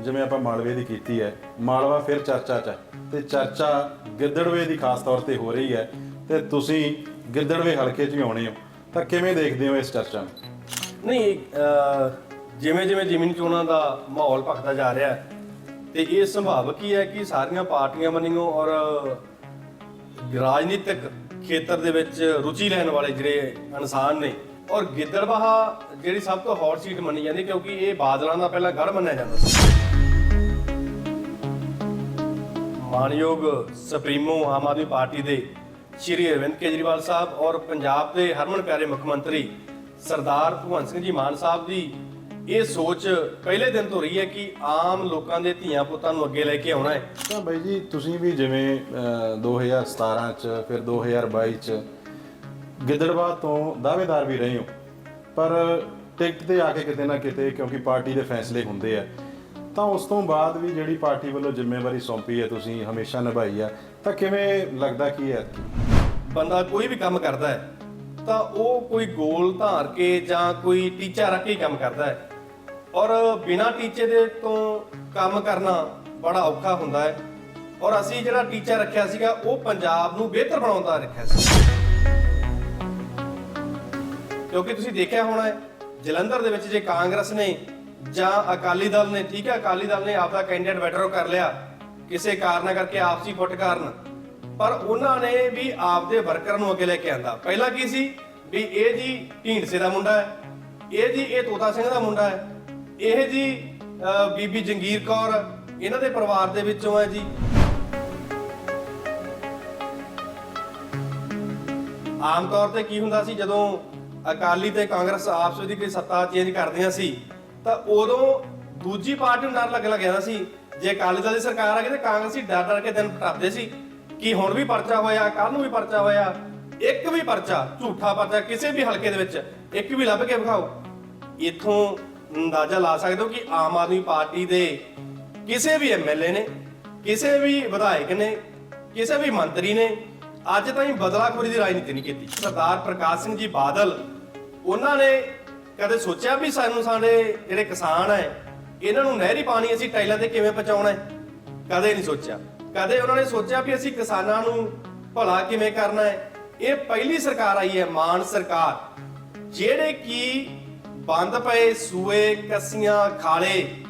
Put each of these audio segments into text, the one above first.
ਜਿਵੇਂ ਆਪਾਂ ਮਾਲਵੇ ਦੀ ਕੀਤੀ ਹੈ, ਮਾਲਵਾ ਫਿਰ ਚਰਚਾ 'ਚ ਹੈ ਤੇ ਚਰਚਾ ਗਿੱਦੜਵੇ ਦੀ ਖਾਸ ਤੌਰ ਤੇ ਹੋ ਰਹੀ ਹੈ ਤੇ ਤੁਸੀਂ ਗਿੱਦੜਵੇ ਹਲਕੇ 'ਚ ਹੀ ਆਉਣੇ ਹੋ, ਤਾਂ ਕਿਵੇਂ ਦੇਖਦੇ ਹੋ ਇਸ ਚਰਚਾ ਨੂੰ? ਨਹੀਂ ਜਿਵੇਂ ਜਿਵੇਂ ਜ਼ਮੀਨ ਚੋਣਾਂ ਦਾ ਮਾਹੌਲ ਭਖਦਾ ਜਾ ਰਿਹਾ ਹੈ, ਤੇ ਇਹ ਸੰਭਾਵਕ ਹੀ ਹੈ ਕਿ ਸਾਰੀਆਂ ਪਾਰਟੀਆਂ ਬਣੀਆਂ ਔਰ ਰਾਜਨੀਤਿਕ ਖੇਤਰ ਦੇ ਵਿੱਚ ਰੁਚੀ ਲੈਣ ਵਾਲੇ ਜਿਹੜੇ ਇਨਸਾਨ ਨੇ, ਔਰ ਗਿੱਦੜਬਾਹਾ ਜਿਹੜੀ ਸਭ ਤੋਂ ਹੌਟ ਸੀਟ ਮੰਨੀ ਜਾਂਦੀ ਕਿਉਂਕਿ ਇਹ ਬਾਦਲਾਂ ਦਾ ਪਹਿਲਾਂ ਗੜ ਮੰਨਿਆ ਜਾਂਦਾ ਸੀ। ਮਾਨਯੋਗ ਸੁਪਰੀਮੋ ਆਮ ਆਦਮੀ ਪਾਰਟੀ ਦੇ ਸ਼੍ਰੀ ਅਰਵਿੰਦ ਕੇਜਰੀਵਾਲ ਸਾਹਿਬ ਔਰ ਪੰਜਾਬ ਦੇ ਹਰਮਨ ਪਿਆਰੇ ਮੁੱਖ ਮੰਤਰੀ ਸਰਦਾਰ ਭਗਵੰਤ ਸਿੰਘ ਜੀ ਮਾਨ ਸਾਹਿਬ ਦੀ ਇਹ ਸੋਚ ਪਹਿਲੇ ਦਿਨ ਤੋਂ ਰਹੀ ਹੈ ਕਿ ਆਮ ਲੋਕਾਂ ਦੇ ਧੀਆਂ ਪੁੱਤਾਂ ਨੂੰ ਅੱਗੇ ਲੈ ਕੇ ਆਉਣਾ ਹੈ। ਤਾਂ ਬਾਈ ਜੀ ਤੁਸੀਂ ਵੀ ਜਿਵੇਂ ਅਹ, 2017 ਚ ਫਿਰ 2022 ਚ ਗਿੱਦੜਵਾ ਤੋਂ ਦਾਅਵੇਦਾਰ ਵੀ ਰਹੇ ਹੋ। ਪਰ ਟਿਕਟ ਤੇ ਆ ਕੇ ਕਿਤੇ ਨਾ ਕਿਤੇ ਕਿਉਂਕਿ ਪਾਰਟੀ ਦੇ ਫੈਸਲੇ ਹੁੰਦੇ ਆ। ਤਾਂ ਉਸ ਤੋਂ ਬਾਅਦ ਵੀ ਜਿਹੜੀ ਪਾਰਟੀ ਵੱਲੋਂ ਜ਼ਿੰਮੇਵਾਰੀ ਸੌਂਪੀ ਹੈ, ਤੁਸੀਂ ਹਮੇਸ਼ਾ ਨਿਭਾਈ ਆ, ਤਾਂ ਕਿਵੇਂ ਲੱਗਦਾ ਕੀ ਹੈ ਬੰਦਾ ਕੋਈ ਵੀ ਕੰਮ ਕਰਦਾ ਹੈ, ਤਾਂ ਉਹ ਕੋਈ ਗੋਲ ਧਾਰ ਕੇ ਜਾਂ ਕੋਈ ਟੀਚਾ ਰੱਖ ਕੇ ਹੀ ਕੰਮ ਕਰਦਾ ਹੈ। ਔਰ ਬਿਨਾਂ ਟੀਚੇ ਦੇ ਤੋਂ ਕੰਮ ਕਰਨਾ ਬੜਾ ਔਖਾ ਹੁੰਦਾ ਹੈ। ਔਰ ਅਸੀਂ ਜਿਹੜਾ ਟੀਚਾ ਰੱਖਿਆ ਸੀਗਾ, ਉਹ ਪੰਜਾਬ ਨੂੰ ਬਿਹਤਰ ਬਣਾਉਂਦਾ ਰੱਖਿਆ ਸੀ। ਕਿਉਂਕਿ ਤੁਸੀਂ ਦੇਖਿਆ ਹੋਣਾ ਜਲੰਧਰ ਦੇ ਵਿੱਚ ਜੇ ਕਾਂਗਰਸ ਨੇ ਜਾਂ ਅਕਾਲੀ ਦਲ ਨੇ, ਠੀਕ ਹੈ, ਅਕਾਲੀ ਦਲ ਨੇ ਆਪਦਾ ਕੈਂਡੀਡੇਟ ਵੈਟਰੋ ਕਰ ਲਿਆ, ਕਿਸੇ ਕਾਰਨ ਕਰਕੇ ਆਪਸੀ ਫੁੱਟ ਕਾਰਨ। ਪਰ ਉਹਨਾਂ ਨੇ ਵੀ ਆਪਦੇ ਵਰਕਰ ਨੂੰ ਅੱਗੇ ਲੈ ਕੇ ਆਂਦਾ। ਪਹਿਲਾਂ ਕੀ ਸੀ? ਵੀ ਇਹ ਜੀ ਢੀਂਡਸੇ ਦਾ ਮੁੰਡਾ ਹੈ, ਇਹ ਜੀ ਇਹ ਤੋਤਾ ਸਿੰਘ ਦਾ ਮੁੰਡਾ ਹੈ, ਇਹ ਜੀ ਬੀਬੀ ਜੰਗੀਰ ਕੌਰ, ਇਹਨਾਂ ਦੇ ਪਰਿਵਾਰ ਦੇ ਵਿੱਚੋਂ ਹੈ ਜੀ। ਆਮ ਤੌਰ ਤੇ ਕੀ ਹੁੰਦਾ ਸੀ? ਜਦੋਂ ਅਕਾਲੀ ਤੇ ਕਾਂਗਰਸ ਆਪਸ ਵਿੱਚ ਕੋਈ ਸੱਤਾ ਚੇਂਜ ਕਰਦੀਆਂ ਸੀ ਤਾਂ ਉਦੋਂ ਦੂਜੀ ਪਾਰਟੀ ਨੂੰ ਡਰ ਲੱਗਣ ਲੱਗ ਸੀ। ਜੇ ਅਕਾਲੀ ਦਲ ਦੀ ਸਰਕਾਰ ਆ ਗਈ ਤੇ ਕਾਂਗਰਸੀ ਡਰ ਡਰ ਕੇ ਦਿਨ ਪਟਾਪਦੇ ਸੀ ਕਿ ਹੁਣ ਵੀ ਪਰਚਾ ਹੋਇਆ ਕੱਲ ਨੂੰ ਵੀ ਪਰਚਾ ਹੋਇਆ, ਇੱਕ ਵੀ ਪਰਚਾ, ਝੂਠਾ ਪਰਚਾ ਕਿਸੇ ਵੀ ਹਲਕੇ ਦੇ ਵਿੱਚ, ਇੱਕ ਵੀ ਲੱਭ ਕੇ ਵਿਖਾਓ। ਇਥੋਂ ਅੰਦਾਜ਼ਾ ਲਾ ਸਕਦੇ ਹੋ ਕਿ ਆਮ ਆਦਮੀ ਪਾਰਟੀ ਦੇ ਕਿਸੇ ਵੀ ਐਮਐਲਏ ਨੇ, ਕਿਸੇ ਵੀ ਵਿਧਾਇਕ ਨੇ, ਕਿਸੇ ਵੀ ਮੰਤਰੀ ਨੇ ਅੱਜ ਤਾਈਂ ਬਦਲਾਖੋਰੀ ਦੀ ਰਾਜਨੀਤੀ ਨਹੀਂ ਕੀਤੀ। ਸਰਦਾਰ ਪ੍ਰਕਾਸ਼ ਸਿੰਘ ਜੀ ਬਾਦਲ, ਉਹਨਾਂ ਨੇ ਕਦੇ ਸੋਚਿਆ ਵੀ ਸਾਨੂੰ ਸਾਡੇ ਜਿਹੜੇ ਕਿਸਾਨ ਹੈ, ਇਹਨਾਂ ਨੂੰ ਨਹਿਰੀ ਪਾਣੀ ਅਸੀਂ ਟਾਈਲਾਂ ਤੇ ਕਿਵੇਂ ਪਹੁੰਚਾਉਣਾ ਹੈ? ਕਦੇ ਨਹੀਂ ਸੋਚਿਆ। ਕਦੇ ਉਹਨਾਂ ਨੇ ਸੋਚਿਆ ਵੀ ਅਸੀਂ ਕਿਸਾਨਾਂ ਨੂੰ ਭਲਾ ਕਿਵੇਂ ਕਰਨਾ ਹੈ? ਇਹ ਪਹਿਲੀ ਸਰਕਾਰ ਆਈ ਹੈ, ਮਾਨ ਸਰਕਾਰ। ਜਿਹੜੇ ਕੀ ਬੰਦ ਪਏ, ਸੂਏ, ਕੱਸੀਆਂ, ਖਾਲੇ,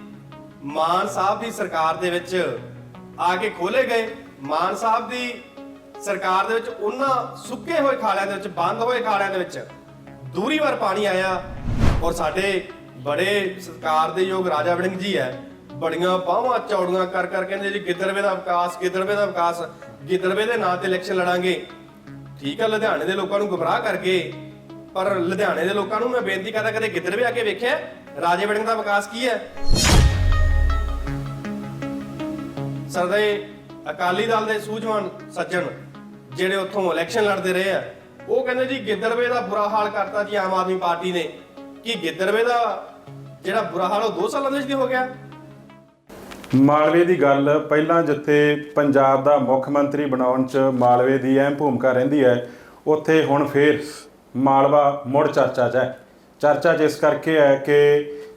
ਮਾਨ ਸਾਹਿਬ ਦੀ ਸਰਕਾਰ ਦੇ ਵਿੱਚ ਆ ਕੇ ਖੋਲੇ ਗਏ। ਮਾਨ ਸਾਹਿਬ ਦੀ ਸਰਕਾਰ ਦੇ ਵਿੱਚ ਉਹਨਾਂ ਸੁੱਕੇ ਹੋਏ ਖਾਲਿਆਂ ਦੇ ਵਿੱਚ, ਬੰਦ ਹੋਏ ਖਾਲਿਆਂ ਦੇ ਵਿੱਚ ਦੂਰੀ ਵਾਰ ਪਾਣੀ ਆਇਆ। ਔਰ ਸਾਡੇ ਬੜੇ ਸਤਿਕਾਰ ਦੇ ਯੋਗ ਰਾਜਾ ਵੜਿੰਗ ਜੀ ਹੈ, ਬੜੀਆਂ ਬਾਹਾਂ ਚੌੜੀਆਂ ਕਰ ਕਰ ਕਹਿੰਦੇ ਜੀ ਗਿੱਦੜਵੇ ਦਾ ਵਿਕਾਸ, ਗਿੱਦੜਵੇ ਦਾ ਵਿਕਾਸ, ਗਿੱਦੜਵੇ ਦੇ ਨਾਂ ਤੇ ਇਲੈਕਸ਼ਨ ਲੜਾਂਗੇ। ਠੀਕ ਹੈ ਲੁਧਿਆਣੇ ਦੇ ਲੋਕਾਂ ਨੂੰ ਗੁੰਮਰਾਹ ਕਰਕੇ, ਪਰ ਲੁਧਿਆਣੇ ਦੇ ਲੋਕਾਂ ਨੂੰ ਮੈਂ ਬੇਨਤੀ ਕਰਦਾ, ਕਦੇ ਗਿੱਦੜਵੇ ਆ ਕੇ ਵੇਖਿਆ ਰਾਜੇ ਵੜਿੰਗ ਦਾ ਵਿਕਾਸ ਕੀ ਹੈ? ਸਰਦੇ ਅਕਾਲੀ ਦਲ ਦੇ ਸੂਝਵਾਨ ਸੱਜਣ, ਜਿਹੜੇ ਉੱਥੋਂ ਇਲੈਕਸ਼ਨ ਲੜਦੇ ਰਹੇ ਆ, ਉਹ ਕਹਿੰਦੇ ਜੀ ਗਿੱਦੜਵੇ ਦਾ ਬੁਰਾ ਹਾਲ ਕਰਤਾ ਜੀ ਆਮ ਆਦਮੀ ਪਾਰਟੀ ਨੇ। ਕੀ ਗਿੱਦੜਵੇ ਦਾ ਜਿਹੜਾ ਬੁਰਾ ਹਾਲ ਉਹ 2 ਸਾਲਾਂ ਦੇ ਵਿੱਚ ਹੋ ਗਿਆ? ਮਾਲਵੇ ਦੀ ਗੱਲ ਪਹਿਲਾਂ ਜਿੱਥੇ ਪੰਜਾਬ ਦਾ ਮੁੱਖ ਮੰਤਰੀ ਬਣਾਉਣ 'ਚ ਮਾਲਵੇ ਦੀ ਅਹਿਮ ਭੂਮਿਕਾ ਰਹਿੰਦੀ ਹੈ, ਉੱਥੇ ਹੁਣ ਫੇਰ ਮਾਲਵਾ ਮੁੜ ਚਰਚਾ 'ਚ ਹੈ। ਚਰਚਾ ਜਿਸ ਕਰਕੇ ਹੈ ਕਿ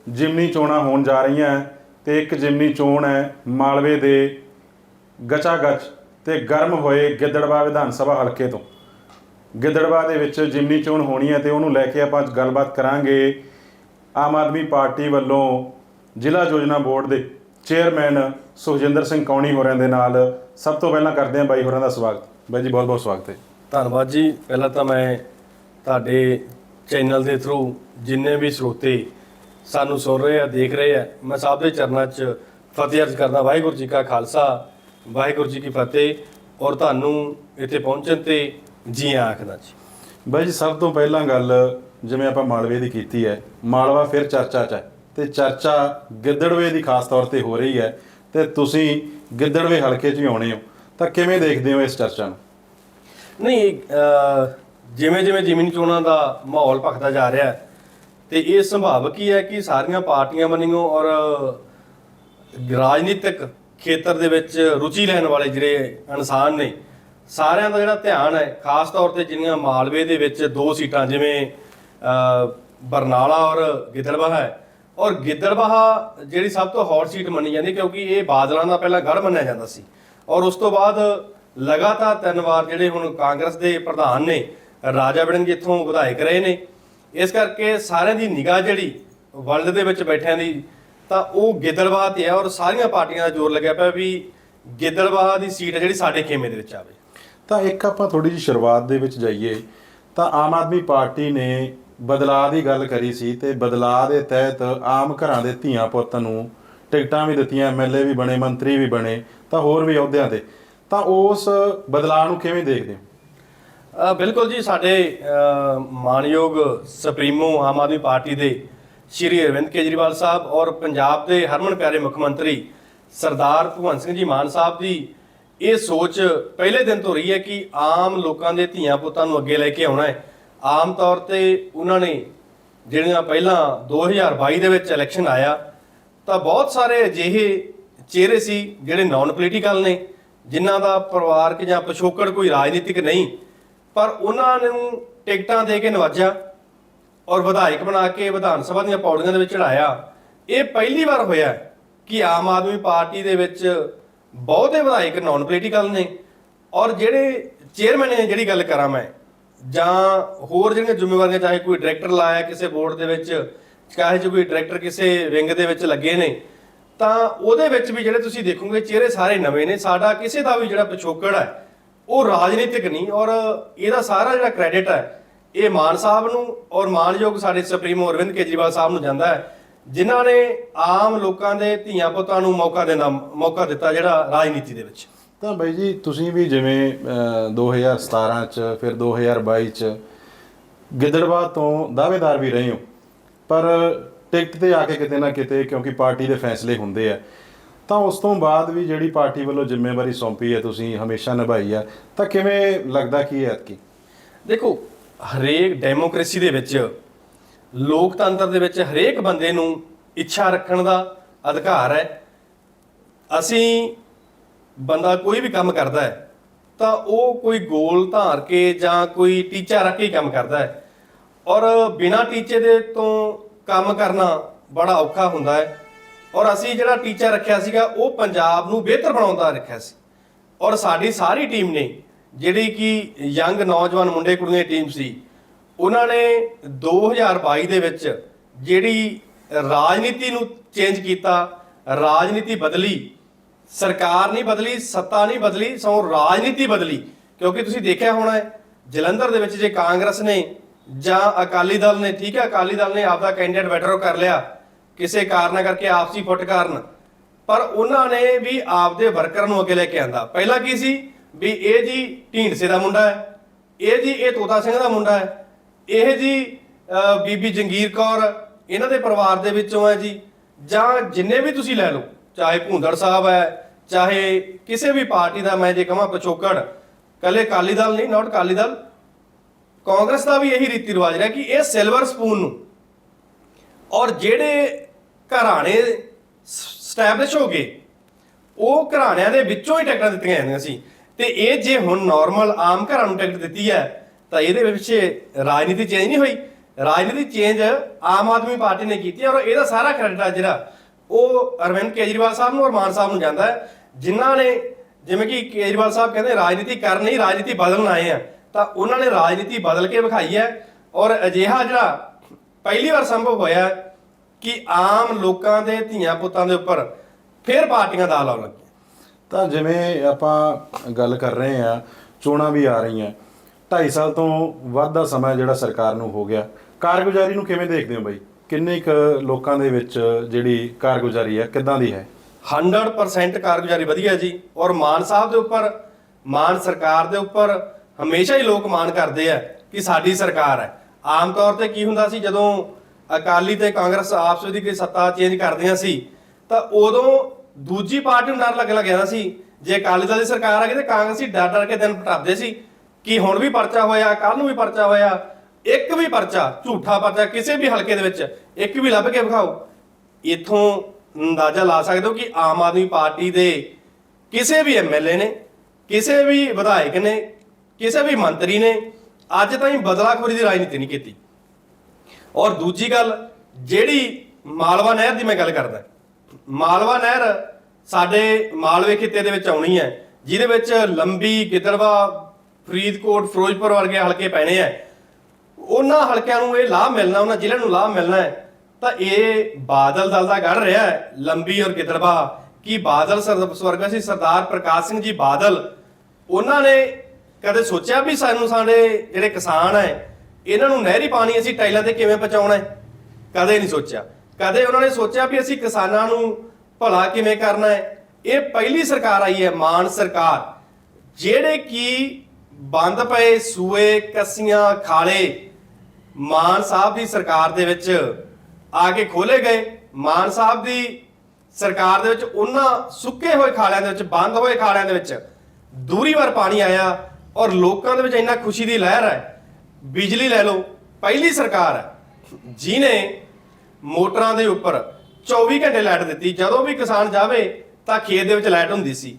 ਜਿਮਨੀ ਚੋਣਾਂ ਹੋਣ ਜਾ ਰਹੀਆਂ ਹੈ ਤੇ ਇੱਕ ਜਿਮਨੀ ਚੋਣ ਹੈ ਮਾਲਵੇ ਦੇ ਗਚਾਗਚ ਤੇ ਗਰਮ ਹੋਏ ਗਿੱਦੜਵਾ ਵਿਧਾਨ ਸਭਾ ਹਲਕੇ ਤੋਂ। ਗਿੱਦੜਵਾ ਦੇ ਵਿੱਚ ਜਿਮਨੀ ਚੋਣ ਹੋਣੀ ਹੈ ਤੇ ਉਹਨੂੰ ਲੈ ਕੇ ਆਪਾਂ ਗੱਲਬਾਤ ਕਰਾਂਗੇ। ਆਮ ਆਦਮੀ ਪਾਰਟੀ ਵੱਲੋਂ ਜ਼ਿਲ੍ਹਾ ਯੋਜਨਾ ਬੋਰਡ ਦੇ ਚੇਅਰਮੈਨ ਸੁਖਜਿੰਦਰ ਸਿੰਘ ਕੌਣੀ ਹੋਰਾਂ ਦੇ ਨਾਲ ਸਭ ਤੋਂ ਪਹਿਲਾਂ ਕਰਦੇ ਹਾਂ ਬਾਈ ਹੋਰਾਂ ਦਾ ਸਵਾਗਤ। ਬਾਈ ਜੀ, ਬਹੁਤ ਬਹੁਤ ਸਵਾਗਤ ਹੈ। ਧੰਨਵਾਦ ਜੀ। ਪਹਿਲਾਂ ਤਾਂ ਮੈਂ ਤੁਹਾਡੇ ਚੈਨਲ ਦੇ ਥਰੂ ਜਿੰਨੇ ਵੀ ਸਰੋਤੇ ਸਾਨੂੰ ਸੁਣ ਰਹੇ ਆ, ਦੇਖ ਰਹੇ ਆ, ਮੈਂ ਸਭ ਦੇ ਚਰਨਾਂ 'ਚ ਫਤਿਹ ਅਰਜ਼ ਕਰਦਾ ਵਾਹਿਗੁਰੂ ਜੀ ਕਾ ਖਾਲਸਾ, ਵਾਹਿਗੁਰੂ ਜੀ ਕੀ ਫਤਿਹ। ਔਰ ਤੁਹਾਨੂੰ ਇੱਥੇ ਪਹੁੰਚਣ ਤੇ ਜੀ ਆਖਦਾ ਜੀ। ਬਾਈ ਜੀ, ਸਭ ਤੋਂ ਪਹਿਲਾਂ ਗੱਲ ਜਿਵੇਂ ਆਪਾਂ ਮਾਲਵੇ ਦੀ ਕੀਤੀ ਹੈ, ਮਾਲਵਾ ਫਿਰ ਚਰਚਾ 'ਚ ਹੈ ਤੇ ਚਰਚਾ ਗਿੱਦੜਵੇ ਦੀ ਖਾਸ ਤੌਰ ਤੇ ਹੋ ਰਹੀ ਹੈ ਤੇ ਤੁਸੀਂ ਗਿੱਦੜਵੇ ਹਲਕੇ 'ਚ ਹੀ ਆਉਣੇ ਹੋ, ਤਾਂ ਕਿਵੇਂ ਦੇਖਦੇ ਹੋ ਇਸ ਚਰਚਾ ਨੂੰ? ਨਹੀਂ ਜਿਵੇਂ ਜਿਵੇਂ ਜ਼ਮੀਨ ਚੋਣਾਂ ਦਾ ਮਾਹੌਲ ਭਖਦਾ ਜਾ ਰਿਹਾ ਹੈ, ਤੇ ਇਹ ਸੰਭਾਵਕ ਹੀ ਹੈ ਕਿ ਸਾਰੀਆਂ ਪਾਰਟੀਆਂ ਬਣੀਆਂ ਔਰ ਰਾਜਨੀਤਿਕ ਖੇਤਰ ਦੇ ਵਿੱਚ ਰੁਚੀ ਲੈਣ ਵਾਲੇ ਜਿਹੜੇ ਇਨਸਾਨ ਨੇ ਸਾਰਿਆਂ ਦਾ ਜਿਹੜਾ ਧਿਆਨ ਹੈ, ਖਾਸ ਤੌਰ ਤੇ ਜਿੰਨੀਆਂ ਮਾਲਵੇ ਦੇ ਵਿੱਚ ਦੋ ਸੀਟਾਂ ਜਿਵੇਂ ਬਰਨਾਲਾ ਔਰ ਗਿੱਦੜਬਾਹਾ ਹੈ, ਔਰ ਗਿੱਦੜਬਾਹਾ ਜਿਹੜੀ ਸਭ ਤੋਂ ਹੌਟ ਸੀਟ ਮੰਨੀ ਜਾਂਦੀ ਕਿਉਂਕਿ ਇਹ ਬਾਦਲਾਂ ਦਾ ਪਹਿਲਾਂ ਗੜ ਮੰਨਿਆ ਜਾਂਦਾ ਸੀ, ਔਰ ਉਸ ਤੋਂ ਬਾਅਦ ਲਗਾਤਾਰ ਤਿੰਨ ਵਾਰ ਜਿਹੜੇ ਹੁਣ ਕਾਂਗਰਸ ਦੇ ਪ੍ਰਧਾਨ ਨੇ, ਰਾਜਾ ਵੜਿੰਗ ਜਿੱਥੋਂ ਵਿਧਾਇਕ ਰਹੇ ਨੇ, ਇਸ ਕਰਕੇ ਸਾਰਿਆਂ ਦੀ ਨਿਗਾਹ ਜਿਹੜੀ ਵਰਲਡ ਦੇ ਵਿੱਚ ਬੈਠਿਆਂ ਦੀ, ਤਾਂ ਉਹ ਗਿੱਦੜਬਾਹਾ ਤੇ ਹੈ ਔਰ ਸਾਰੀਆਂ ਪਾਰਟੀਆਂ ਦਾ ਜ਼ੋਰ ਲੱਗਿਆ ਪਿਆ ਵੀ ਗਿੱਦੜਬਾਹਾ ਦੀ ਸੀਟ ਹੈ ਜਿਹੜੀ ਸਾਡੇ ਖੇਮੇ ਦੇ ਵਿੱਚ ਆਵੇ। ਤਾਂ ਇੱਕ ਆਪਾਂ ਥੋੜੀ ਜਿਹੀ ਸ਼ੁਰੂਆਤ ਦੇ ਵਿੱਚ ਜਾਈਏ ਤਾਂ ਆਮ ਆਦਮੀ ਪਾਰਟੀ ਨੇ ਬਦਲਾਅ ਦੀ ਗੱਲ ਕਰੀ ਸੀ ਤੇ ਬਦਲਾਅ ਦੇ ਤਹਿਤ ਆਮ ਘਰਾਂ ਦੇ ਧੀਆਂ ਪੁੱਤ ਨੂੰ ਟਿਕਟਾਂ ਵੀ ਦਿੱਤੀਆਂ ਐਮਐਲਏ ਵੀ ਬਣੇ ਮੰਤਰੀ ਵੀ ਬਣੇ ਤਾਂ ਹੋਰ ਵੀ ਅਹੁਦਿਆਂ ਤੇ। ਤਾਂ ਉਸ ਬਦਲਾਅ ਨੂੰ ਕਿਵੇਂ ਦੇਖਦੇ ਹੋ? ਬਿਲਕੁਲ ਜੀ ਸਾਡੇ ਅ, ਮਾਨਯੋਗ ਸੁਪਰੀਮੋ ਆਮ ਆਦਮੀ ਪਾਰਟੀ ਦੇ ਸ਼੍ਰੀ ਅਰਵਿੰਦ ਕੇਜਰੀਵਾਲ ਸਾਹਿਬ ਔਰ ਪੰਜਾਬ ਦੇ ਹਰਮਨ ਪਿਆਰੇ ਮੁੱਖ ਮੰਤਰੀ ਸਰਦਾਰ ਭਗਵੰਤ ਸਿੰਘ ਜੀ ਮਾਨ ਸਾਹਿਬ ਦੀ ਇਹ ਸੋਚ ਪਹਿਲੇ ਦਿਨ ਤੋਂ ਰਹੀ ਹੈ ਕਿ ਆਮ ਲੋਕਾਂ ਦੇ ਧੀਆਂ ਪੁੱਤਾਂ ਨੂੰ ਅੱਗੇ ਲੈ ਕੇ ਆਉਣਾ ਹੈ। ਆਮ ਤੌਰ ਤੇ ਉਹਨਾਂ ਨੇ ਜਿਹੜੀਆਂ ਪਹਿਲਾਂ 2022 ਦੇ ਵਿੱਚ ਇਲੈਕਸ਼ਨ ਆਇਆ, ਤਾਂ ਬਹੁਤ ਸਾਰੇ ਅਜਿਹੇ ਚਿਹਰੇ ਸੀ ਜਿਹੜੇ ਨਾਨ ਪੋਲੀਟੀਕਲ ਨੇ, ਜਿਨ੍ਹਾਂ ਦਾ ਪਰਿਵਾਰਕ ਜਾਂ ਪਿਛੋਕੜ ਕੋਈ ਰਾਜਨੀਤਿਕ ਨਹੀਂ, ਪਰ ਉਹਨਾਂ ਨੂੰ ਟਿਕਟਾਂ ਦੇ ਕੇ ਨਵਾਜਿਆ ਔਰ ਵਿਧਾਇਕ ਬਣਾ ਕੇ ਵਿਧਾਨ ਸਭਾ ਦੀਆਂ ਪੌੜੀਆਂ ਦੇ ਵਿੱਚ ਚੜਾਇਆ ਇਹ ਪਹਿਲੀ ਵਾਰ ਹੋਇਆ ਕਿ ਆਮ ਆਦਮੀ ਪਾਰਟੀ ਦੇ ਵਿੱਚ ਬਹੁਤੇ ਵਿਧਾਇਕ ਨਾਨ ਪੋਲੀਟੀਕਲ ਨੇ। ਔਰ ਜਿਹੜੇ ਚੇਅਰਮੈਨ ਨੇ ਜਿਹੜੀ ਗੱਲ ਕਰਾਂ ਮੈਂ, ਜਾਂ ਹੋਰ ਜਿਹੜੀਆਂ ਜ਼ਿੰਮੇਵਾਰੀਆਂ, ਚਾਹੇ ਕੋਈ ਡਾਇਰੈਕਟਰ ਲਾਇਆ ਕਿਸੇ ਬੋਰਡ ਦੇ ਵਿੱਚ, ਚਾਹੇ ਜੇ ਕੋਈ ਡਾਇਰੈਕਟਰ ਕਿਸੇ ਵਿੰਗ ਦੇ ਵਿੱਚ ਲੱਗੇ ਨੇ, ਤਾਂ ਉਹਦੇ ਵਿੱਚ ਵੀ ਜਿਹੜੇ ਤੁਸੀਂ ਦੇਖੋਗੇ, ਚਿਹਰੇ ਸਾਰੇ ਨਵੇਂ ਨੇ। ਸਾਡਾ ਕਿਸੇ ਦਾ ਵੀ ਜਿਹੜਾ ਪਿਛੋਕੜ ਹੈ, ਉਹ ਰਾਜਨੀਤਿਕ ਨਹੀਂ। ਔਰ ਇਹਦਾ ਸਾਰਾ ਜਿਹੜਾ ਕ੍ਰੈਡਿਟ ਹੈ, ਇਹ ਮਾਨ ਸਾਹਿਬ ਨੂੰ ਔਰ ਮਾਨਯੋਗ ਸਾਡੇ ਸੁਪਰੀਮੋ ਅਰਵਿੰਦ ਕੇਜਰੀਵਾਲ ਸਾਹਿਬ ਨੂੰ ਜਾਂਦਾ ਹੈ। ਜਿਨ੍ਹਾਂ ਨੇ ਆਮ ਲੋਕਾਂ ਦੇ ਧੀਆਂ ਪੁੱਤਾਂ ਨੂੰ ਮੌਕਾ ਦੇਣਾ ਮੌਕਾ ਦਿੱਤਾ ਜਿਹੜਾ ਰਾਜਨੀਤੀ ਦੇ ਵਿੱਚ। ਤਾਂ ਬਾਈ ਜੀ ਤੁਸੀਂ ਵੀ ਜਿਵੇਂ ਅਹ, 2017 ਚ ਫਿਰ 2022 ਚ ਗਿੱਦੜਬਾਹ ਤੋਂ ਦਾਅਵੇਦਾਰ ਵੀ ਰਹੇ ਹੋ। ਪਰ ਟਿਕਟ ਤੇ ਆ ਕੇ ਕਿਤੇ ਨਾ ਕਿਤੇ ਕਿਉਂਕਿ ਪਾਰਟੀ ਦੇ ਫੈਸਲੇ ਹੁੰਦੇ ਆ ਤਾਂ ਉਸ ਤੋਂ ਬਾਅਦ ਵੀ ਜਿਹੜੀ ਪਾਰਟੀ ਵੱਲੋਂ ਜ਼ਿੰਮੇਵਾਰੀ ਸੌਂਪੀ ਹੈ ਤੁਸੀਂ ਹਮੇਸ਼ਾ ਨਿਭਾਈ ਆ ਤਾਂ ਕਿਵੇਂ ਲੱਗਦਾ ਕੀ ਹੈ ਐਤਕੀ? ਦੇਖੋ ਹਰੇਕ ਡੈਮੋਕ੍ਰੇਸੀ ਦੇ ਵਿੱਚ ਲੋਕਤੰਤਰ ਦੇ ਵਿੱਚ ਹਰੇਕ ਬੰਦੇ ਨੂੰ ਇੱਛਾ ਰੱਖਣ ਦਾ ਅਧਿਕਾਰ ਹੈ। ਅਸੀਂ ਬੰਦਾ ਕੋਈ ਵੀ ਕੰਮ ਕਰਦਾ ਹੈ, ਤਾਂ ਉਹ ਕੋਈ ਗੋਲ ਧਾਰ ਕੇ ਜਾਂ ਕੋਈ ਟੀਚਾ ਰੱਖ ਕੇ ਕੰਮ ਕਰਦਾ ਹੈ। ਔਰ ਬਿਨਾਂ ਟੀਚੇ ਦੇ ਤੋਂ ਕੰਮ ਕਰਨਾ ਬੜਾ ਔਖਾ ਹੁੰਦਾ ਹੈ। ਔਰ ਅਸੀਂ ਜਿਹੜਾ ਟੀਚਾ ਰੱਖਿਆ ਸੀਗਾ, ਉਹ ਪੰਜਾਬ ਨੂੰ ਬਿਹਤਰ ਬਣਾਉਂਦਾ ਰੱਖਿਆ ਸੀ। ਔਰ ਸਾਡੀ ਸਾਰੀ ਟੀਮ ਨੇ, ਜਿਹੜੀ ਕਿ ਯੰਗ ਨੌਜਵਾਨ ਮੁੰਡੇ ਕੁੜੀਆਂ ਟੀਮ ਸੀ ਉਹਨਾਂ ਨੇ 2022 ਦੇ ਵਿੱਚ ਜਿਹੜੀ ਰਾਜਨੀਤੀ ਨੂੰ ਚੇਂਜ ਕੀਤਾ, ਰਾਜਨੀਤੀ ਬਦਲੀ, ਸਰਕਾਰ ਨਹੀਂ ਬਦਲੀ, ਸੱਤਾ ਨਹੀਂ ਬਦਲੀ, ਸਗੋਂ ਰਾਜਨੀਤੀ ਬਦਲੀ। ਕਿਉਂਕਿ ਤੁਸੀਂ ਦੇਖਿਆ ਹੋਣਾ ਹੈ, ਜਲੰਧਰ ਦੇ ਵਿੱਚ ਜੇ ਕਾਂਗਰਸ ਨੇ ਜਾਂ ਅਕਾਲੀ ਦਲ ਨੇ, ਠੀਕ ਹੈ, ਅਕਾਲੀ ਦਲ ਨੇ ਆਪਦਾ ਕੈਂਡੀਡੇਟ ਵੈਟਰੋ ਕਰ ਲਿਆ, ਕਿਸੇ ਕਾਰਨਾਂ ਕਰਕੇ ਆਪਸੀ ਫੁੱਟ ਕਾਰਨ। ਪਰ ਉਹਨਾਂ ਨੇ ਵੀ ਆਪਦੇ ਵਰਕਰਾਂ ਨੂੰ ਅੱਗੇ ਲੈ ਕੇ ਆਂਦਾ। ਪਹਿਲਾਂ ਕੀ ਸੀ? ਵੀ ਇਹ ਜੀ ਢੀਂਡਸੇ ਦਾ ਮੁੰਡਾ ਹੈ, ਇਹ ਜੀ ਇਹ ਤੋਤਾ ਸਿੰਘ ਦਾ ਮੁੰਡਾ ਹੈ ਇਹ ਜੀ ਬੀਬੀ ਜੰਗੀਰ ਕੌਰ, ਇਹਨਾਂ ਦੇ ਪਰਿਵਾਰ ਦੇ ਵਿੱਚੋਂ ਹੈ ਜੀ। ਜਾਂ ਜਿੰਨੇ ਵੀ ਤੁਸੀਂ ਲੈ ਲਓ, ਚਾਹੇ ਭੁੰਦੜ ਸਾਹਿਬ ਹੈ, ਚਾਹੇ ਕਿਸੇ ਵੀ ਪਾਰਟੀ ਦਾ ਮੈਂ ਜੇ ਕਹਾਂ ਪਿਛੋਕੜ, ਕੱਲੇ ਅਕਾਲੀ ਦਲ ਨਹੀਂ ਨਾਟ ਅਕਾਲੀ ਦਲ। ਕਾਂਗਰਸ ਦਾ ਵੀ ਇਹੀ ਰੀਤੀ ਰਿਵਾਜ ਰਿਹਾ ਕਿ ਇਹ ਸਿਲਵਰ ਸਪੂਨ ਨੂੰ। ਔਰ ਜਿਹੜੇ ਘਰਾਣੇ ਸਟੈਬਲਿਸ਼ ਹੋ ਗਏ, ਉਹ ਘਰਾਣਿਆਂ ਦੇ ਵਿੱਚੋਂ ਹੀ ਟਿਕਟਾਂ ਦਿੱਤੀਆਂ ਜਾਂਦੀਆਂ ਸੀ। ਤੇ ਇਹ ਜੇ ਹੁਣ ਨਾਰਮਲ ਆਮ ਘਰਾਂ ਨੂੰ ਟਿਕਟ ਦਿੱਤੀ ਹੈ ਤਾਂ ਇਹਦੇ ਪਿੱਛੇ ਰਾਜਨੀਤੀ ਚੇਂਜ ਨਹੀਂ ਹੋਈ। ਰਾਜਨੀਤੀ ਚੇਂਜ ਆਮ ਆਦਮੀ ਪਾਰਟੀ ਨੇ ਕੀਤੀ ਔਰ ਇਹਦਾ ਸਾਰਾ ਕ੍ਰੈਡਿਟ ਆ ਜਿਹੜਾ, ਉਹ ਅਰਵਿੰਦ ਕੇਜਰੀਵਾਲ ਸਾਹਿਬ ਨੂੰ ਔਰ ਮਾਨ ਸਾਹਿਬ ਨੂੰ ਜਾਂਦਾ ਹੈ। ਜਿਨ੍ਹਾਂ ਨੇ ਜਿਵੇਂ ਕਿ ਕੇਜਰੀਵਾਲ ਸਾਹਿਬ ਕਹਿੰਦੇ ਰਾਜਨੀਤੀ ਕਰਨ ਨਹੀਂ ਰਾਜਨੀਤੀ ਬਦਲਣ ਆਏ ਆ, ਤਾਂ ਉਹਨਾਂ ਨੇ ਰਾਜਨੀਤੀ ਬਦਲ ਕੇ ਵਿਖਾਈ ਹੈ। ਔਰ ਅਜਿਹਾ ਜਿਹੜਾ ਪਹਿਲੀ ਵਾਰ ਸੰਭਵ ਹੋਇਆ ਕਿ ਆਮ ਲੋਕਾਂ ਦੇ ਧੀਆਂ ਪੁੱਤਾਂ ਦੇ ਉੱਪਰ ਫਿਰ ਪਾਰਟੀਆਂ ਦਾ ਲਾਉਣ ਲੱਗੀਆਂ ਤਾਂ ਜਿਵੇਂ ਆਪਾਂ ਗੱਲ ਕਰ ਰਹੇ ਆ ਚੋਣਾਂ ਵੀ ਆ ਰਹੀਆਂ। 2.5 ਸਾਲ ਤੋਂ ਵੱਧ ਦਾ ਸਮਾਂ ਜਿਹੜਾ ਸਰਕਾਰ ਨੂੰ ਹੋ ਗਿਆ। ਕਾਰਗੁਜ਼ਾਰੀ ਨੂੰ ਕਿਵੇਂ ਦੇਖਦੇ ਹੋ ਬਾਈ? ਕਿੰਨੇ ਕੁ ਲੋਕਾਂ ਦੇ ਵਿੱਚ ਜਿਹੜੀ ਕਾਰਗੁਜ਼ਾਰੀ ਹੈ, ਕਿੱਦਾਂ ਦੀ ਹੈ? 100% ਕਾਰਗੁਜ਼ਾਰੀ ਵਧੀਆ ਜੀ। ਔਰ ਮਾਨ ਸਾਹਿਬ ਦੇ ਉੱਪਰ, ਮਾਨ ਸਰਕਾਰ ਦੇ ਉੱਪਰ ਹਮੇਸ਼ਾ ਹੀ ਲੋਕ ਮਾਨ ਕਰਦੇ ਆ ਕਿ ਸਾਡੀ ਸਰਕਾਰ ਹੈ। ਆਮ ਤੌਰ ਤੇ ਕੀ ਹੁੰਦਾ ਸੀ, ਜਦੋਂ ਅਕਾਲੀ ਤੇ ਕਾਂਗਰਸ ਆਪਸ ਵਿੱਚ ਕੋਈ ਸੱਤਾ ਚੇਂਜ ਕਰਦੀਆਂ ਸੀ, ਤਾਂ ਉਦੋਂ ਦੂਜੀ ਪਾਰਟੀ ਨੂੰ ਡਰ ਲੱਗਣ ਲੱਗ ਜਾਂਦਾ ਸੀ। ਜੇ ਅਕਾਲੀ ਦਲ ਦੀ ਸਰਕਾਰ ਆ ਗਈ, ਤੇ ਕਾਂਗਰਸੀ ਡਰ ਡਰ ਕੇ ਦਿਨ ਪਟਾਦੇ ਸੀ। ਕਿ ਹੁਣ ਵੀ ਪਰਚਾ ਹੋਇਆ ਕੱਲ ਨੂੰ ਵੀ ਪਰਚਾ ਹੋਇਆ, ਇੱਕ ਵੀ ਪਰਚਾ ਝੂਠਾ ਪਰਚਾ ਕਿਸੇ ਵੀ ਹਲਕੇ ਦੇ ਵਿੱਚ, ਇੱਕ ਵੀ ਲੱਭ ਕੇ ਵਿਖਾਓ। ਇਥੋਂ ਅੰਦਾਜ਼ਾ ਲਾ ਸਕਦੇ ਹੋ ਕਿ ਆਮ ਆਦਮੀ ਪਾਰਟੀ ਦੇ ਕਿਸੇ ਵੀ ਐਮਐਲਏ ਨੇ, ਕਿਸੇ ਵੀ ਵਿਧਾਇਕ ਨੇ, ਕਿਸੇ ਵੀ ਮੰਤਰੀ ਨੇ ਅੱਜ ਤਾਈਂ ਬਦਲਾਖੋਰੀ ਦੀ ਰਾਜਨੀਤੀ ਨਹੀਂ ਕੀਤੀ। ਔਰ ਦੂਜੀ ਗੱਲ, ਜਿਹੜੀ ਮਾਲਵਾ ਨਹਿਰ ਦੀ ਮੈਂ ਗੱਲ ਕਰਦਾ। ਮਾਲਵਾ ਨਹਿਰ ਸਾਡੇ ਮਾਲਵੇ ਖਿੱਤੇ ਦੇ ਵਿੱਚ ਆਉਣੀ ਹੈ, ਜਿਹਦੇ ਵਿੱਚ ਲੰਬੀ ਗਿੱਦੜਵਾ ਫਰੀਦਕੋਟ, ਫਿਰੋਜ਼ਪੁਰ ਵਰਗੇ ਹਲਕੇ ਪੈਣੇ ਆ। ਉਹਨਾਂ ਹਲਕਿਆਂ ਨੂੰ ਇਹ ਲਾਭ ਮਿਲਣਾ, ਉਹਨਾਂ ਜ਼ਿਲ੍ਹਿਆਂ ਨੂੰ ਲਾਭ ਮਿਲਣਾ ਹੈ। ਤਾਂ ਇਹ ਬਾਦਲ ਦਲ ਦਾ ਗੜ ਰਿਹਾ ਹੈ, ਲੰਬੀ ਔਰ ਗਿੱਦੜਵਾ ਕਿ ਬਾਦਲ ਸਰ- ਸਵਰਗਵਾਸੀ ਸਰਦਾਰ ਪ੍ਰਕਾਸ਼ ਸਿੰਘ ਜੀ ਬਾਦਲ। ਉਹਨਾਂ ਨੇ ਕਦੇ ਸੋਚਿਆ ਵੀ ਸਾਨੂੰ, ਸਾਡੇ ਜਿਹੜੇ ਕਿਸਾਨ ਹੈ, ਇਹਨਾਂ ਨੂੰ ਨਹਿਰੀ ਪਾਣੀ ਅਸੀਂ ਟਾਈਲਾਂ ਤੇ ਕਿਵੇਂ ਪਹੁੰਚਾਉਣਾ ਹੈ? ਕਦੇ ਨਹੀਂ ਸੋਚਿਆ। ਕਦੇ ਉਹਨਾਂ ਨੇ ਸੋਚਿਆ ਵੀ ਅਸੀਂ ਕਿਸਾਨਾਂ ਨੂੰ ਭਲਾ ਕਿਵੇਂ ਕਰਨਾ ਹੈ? ਇਹ ਪਹਿਲੀ ਸਰਕਾਰ ਆਈ ਹੈ, ਮਾਨ ਸਰਕਾਰ। ਜਿਹੜੇ ਕਿ ਬੰਦ ਪਏ ਸੂਏ, ਕੱਸੀਆਂ, ਖਾਲੇ। ਮਾਨ ਸਾਹਿਬ ਦੀ ਸਰਕਾਰ ਦੇ ਵਿੱਚ ਆ ਕੇ ਖੋਲੇ ਗਏ। ਮਾਨ ਸਾਹਿਬ ਦੀ ਸਰਕਾਰ ਦੇ ਵਿੱਚ ਉਹਨਾਂ ਸੁੱਕੇ ਹੋਏ ਖਾਲਿਆਂ ਦੇ ਵਿੱਚ, ਬੰਦ ਹੋਏ ਖਾਲਿਆਂ ਦੇ ਵਿੱਚ ਦੂਰੀ ਵਾਰ ਪਾਣੀ ਆਇਆ ਔਰ ਲੋਕਾਂ ਦੇ ਵਿੱਚ ਇੰਨਾ ਖੁਸ਼ੀ ਦੀ ਲਹਿਰ ਹੈ। ਬਿਜਲੀ ਲੈ ਲਓ, ਪਹਿਲੀ ਸਰਕਾਰ ਹੈ ਜਿਨੇ ਮੋਟਰਾਂ ਦੇ ਉੱਪਰ 24 ਘੰਟੇ ਲਾਈਟ ਦਿੱਤੀ। ਜਦੋਂ ਵੀ ਕਿਸਾਨ ਜਾਵੇ ਤਾਂ ਖੇਤ ਦੇ ਵਿੱਚ ਲਾਈਟ ਹੁੰਦੀ ਸੀ।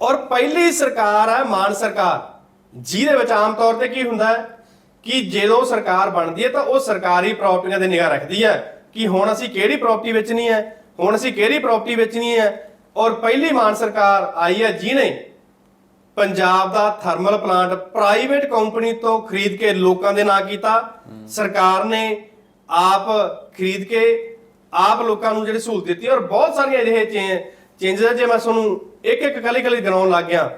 ਔਰ ਪਹਿਲੀ ਸਰਕਾਰ ਹੈ ਮਾਨ ਸਰਕਾਰ। ਜਿਹਦੇ ਵਿੱਚ ਆਮ ਤੌਰ ਤੇ ਕੀ ਹੁੰਦਾ ਹੈ ਕਿ ਜਦੋਂ ਸਰਕਾਰ ਬਣਦੀ ਹੈ ਤਾਂ ਉਹ ਸਰਕਾਰੀ ਪ੍ਰਾਪਰਟੀਆਂ ਤੇ ਨਿਗਾਹ ਰੱਖਦੀ ਹੈ ਕਿ ਹੁਣ ਅਸੀਂ ਕਿਹੜੀ ਪ੍ਰਾਪਰਟੀ ਵੇਚਣੀ ਹੈ, ਹੁਣ ਅਸੀਂ ਕਿਹੜੀ ਪ੍ਰਾਪਰਟੀ ਵੇਚਣੀ ਹੈ। ਔਰ ਪਹਿਲੀ ਮਾਨ ਸਰਕਾਰ ਆਈ ਹੈ ਜਿਹਨੇ ਪੰਜਾਬ ਦਾ ਥਰਮਲ ਪਲਾਂਟ ਪ੍ਰਾਈਵੇਟ ਕੰਪਨੀ ਤੋਂ ਖਰੀਦ ਕੇ ਲੋਕਾਂ ਦੇ ਨਾਂ ਕੀਤਾ। ਸਰਕਾਰ ਨੇ ਆਪ ਖਰੀਦ ਕੇ ਆਪ ਲੋਕਾਂ ਨੂੰ ਜਿਹੜੀ ਸਹੂਲਤ ਦਿੱਤੀ ਔਰ ਬਹੁਤ ਸਾਰੀਆਂ ਅਜਿਹੇ ਚੇਂਜਸ ਜੇ ਮੈਂ ਤੁਹਾਨੂੰ ਇੱਕ ਇੱਕ ਕਲੀ ਕਲੀ ਗਰਾਉਣ ਲੱਗ ਗਿਆ।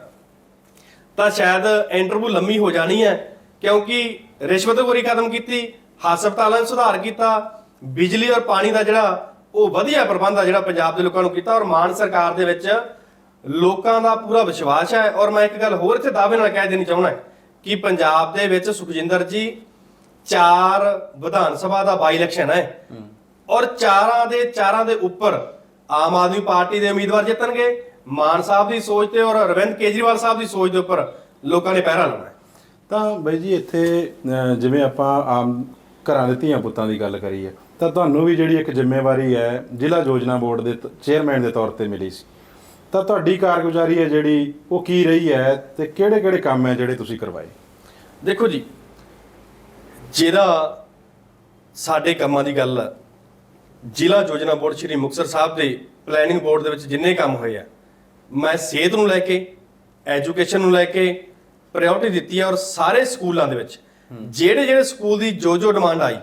ਤਾਂ ਸ਼ਾਇਦ ਇੰਟਰਵਿਊ ਲੰਮੀ ਹੋ ਜਾਣੀ ਹੈ ਕਿਉਂਕਿ ਰਿਸ਼ਵਤਖੋਰੀ ਖਤਮ ਕੀਤੀ ਹਸਪਤਾਲਾਂ 'ਚ ਸੁਧਾਰ ਕੀਤਾ ਬਿਜਲੀ ਔਰ ਪਾਣੀ ਦਾ ਜਿਹੜਾ ਉਹ ਵਧੀਆ ਪ੍ਰਬੰਧ ਆ ਜਿਹੜਾ ਪੰਜਾਬ ਦੇ ਲੋਕਾਂ ਨੂੰ ਕੀਤਾ ਔਰ ਮਾਨ ਸਰਕਾਰ ਦੇ ਵਿੱਚ ਲੋਕਾਂ ਦਾ ਪੂਰਾ ਵਿਸ਼ਵਾਸ ਹੈ। ਔਰ ਮੈਂ ਇੱਕ ਗੱਲ ਹੋਰ ਇੱਥੇ ਦਾਅਵੇ ਨਾਲ ਕਹਿ ਦੇਣੀ ਚਾਹੁੰਦਾ ਕਿ ਪੰਜਾਬ ਦੇ ਵਿੱਚ ਸੁਖਜਿੰਦਰ ਜੀ ਚਾਰ ਵਿਧਾਨ ਸਭਾ ਦਾ ਬਾਈ ਇਲੈਕਸ਼ਨ ਹੈ। ਔਰ ਚਾਰਾਂ ਦੇ ਚਾਰਾਂ ਦੇ ਉੱਪਰ ਆਮ ਆਦਮੀ ਪਾਰਟੀ ਦੇ ਉਮੀਦਵਾਰ ਜਿੱਤਣਗੇ। ਮਾਨ ਸਾਹਿਬ ਦੀ ਸੋਚ ਤੇ ਔਰ ਅਰਵਿੰਦ ਕੇਜਰੀਵਾਲ ਸਾਹਿਬ ਦੀ ਸੋਚ ਦੇ ਉੱਪਰ ਲੋਕਾਂ ਨੇ ਪਹਿਰਾ ਲਾਉਣਾ ਹੈ। ਤਾਂ ਬਾਈ ਜੀ ਇੱਥੇ ਜਿਵੇਂ ਆਪਾਂ ਆਮ ਘਰਾਂ ਦੇ ਧੀਆਂ ਪੁੱਤਾਂ ਦੀ ਗੱਲ ਕਰੀਏ ਤਾਂ ਤੁਹਾਨੂੰ ਵੀ ਜਿਹੜੀ ਇੱਕ ਜ਼ਿੰਮੇਵਾਰੀ ਹੈ ਜ਼ਿਲ੍ਹਾ ਯੋਜਨਾ ਬੋਰਡ ਦੇ ਚੇਅਰਮੈਨ ਦੇ ਤੌਰ ਤੇ ਮਿਲੀ ਸੀ। ਤਾਂ ਤੁਹਾਡੀ ਕਾਰਗੁਜ਼ਾਰੀ ਹੈ ਜਿਹੜੀ ਉਹ ਕੀ ਰਹੀ ਹੈ ਤੇ ਕਿਹੜੇ ਕਿਹੜੇ ਕੰਮ ਹੈ ਜਿਹੜੇ ਤੁਸੀਂ ਕਰਵਾਏ? ਦੇਖੋ ਜੀ ਜਿਹੜਾ ਸਾਡੇ ਕੰਮਾਂ ਦੀ ਗੱਲ ਜ਼ਿਲ੍ਹਾ ਯੋਜਨਾ ਬੋਰਡ ਸ਼੍ਰੀ ਮੁਕਤਸਰ ਸਾਹਿਬ ਦੇ ਪਲੈਨਿੰਗ ਬੋਰਡ ਦੇ ਵਿੱਚ ਜਿੰਨੇ ਕੰਮ ਹੋਏ ਆ ਮੈਂ ਸਿਹਤ ਨੂੰ ਲੈ ਕੇ ਐਜੂਕੇਸ਼ਨ ਨੂੰ ਲੈ ਕੇ ਪ੍ਰਾਇੋਰਟੀ ਦਿੱਤੀ ਹੈ ਔਰ ਸਾਰੇ ਸਕੂਲਾਂ ਦੇ ਵਿੱਚ ਜਿਹੜੇ ਜਿਹੜੇ ਸਕੂਲ ਦੀ ਜੋ ਜੋ ਡਿਮਾਂਡ ਆਈ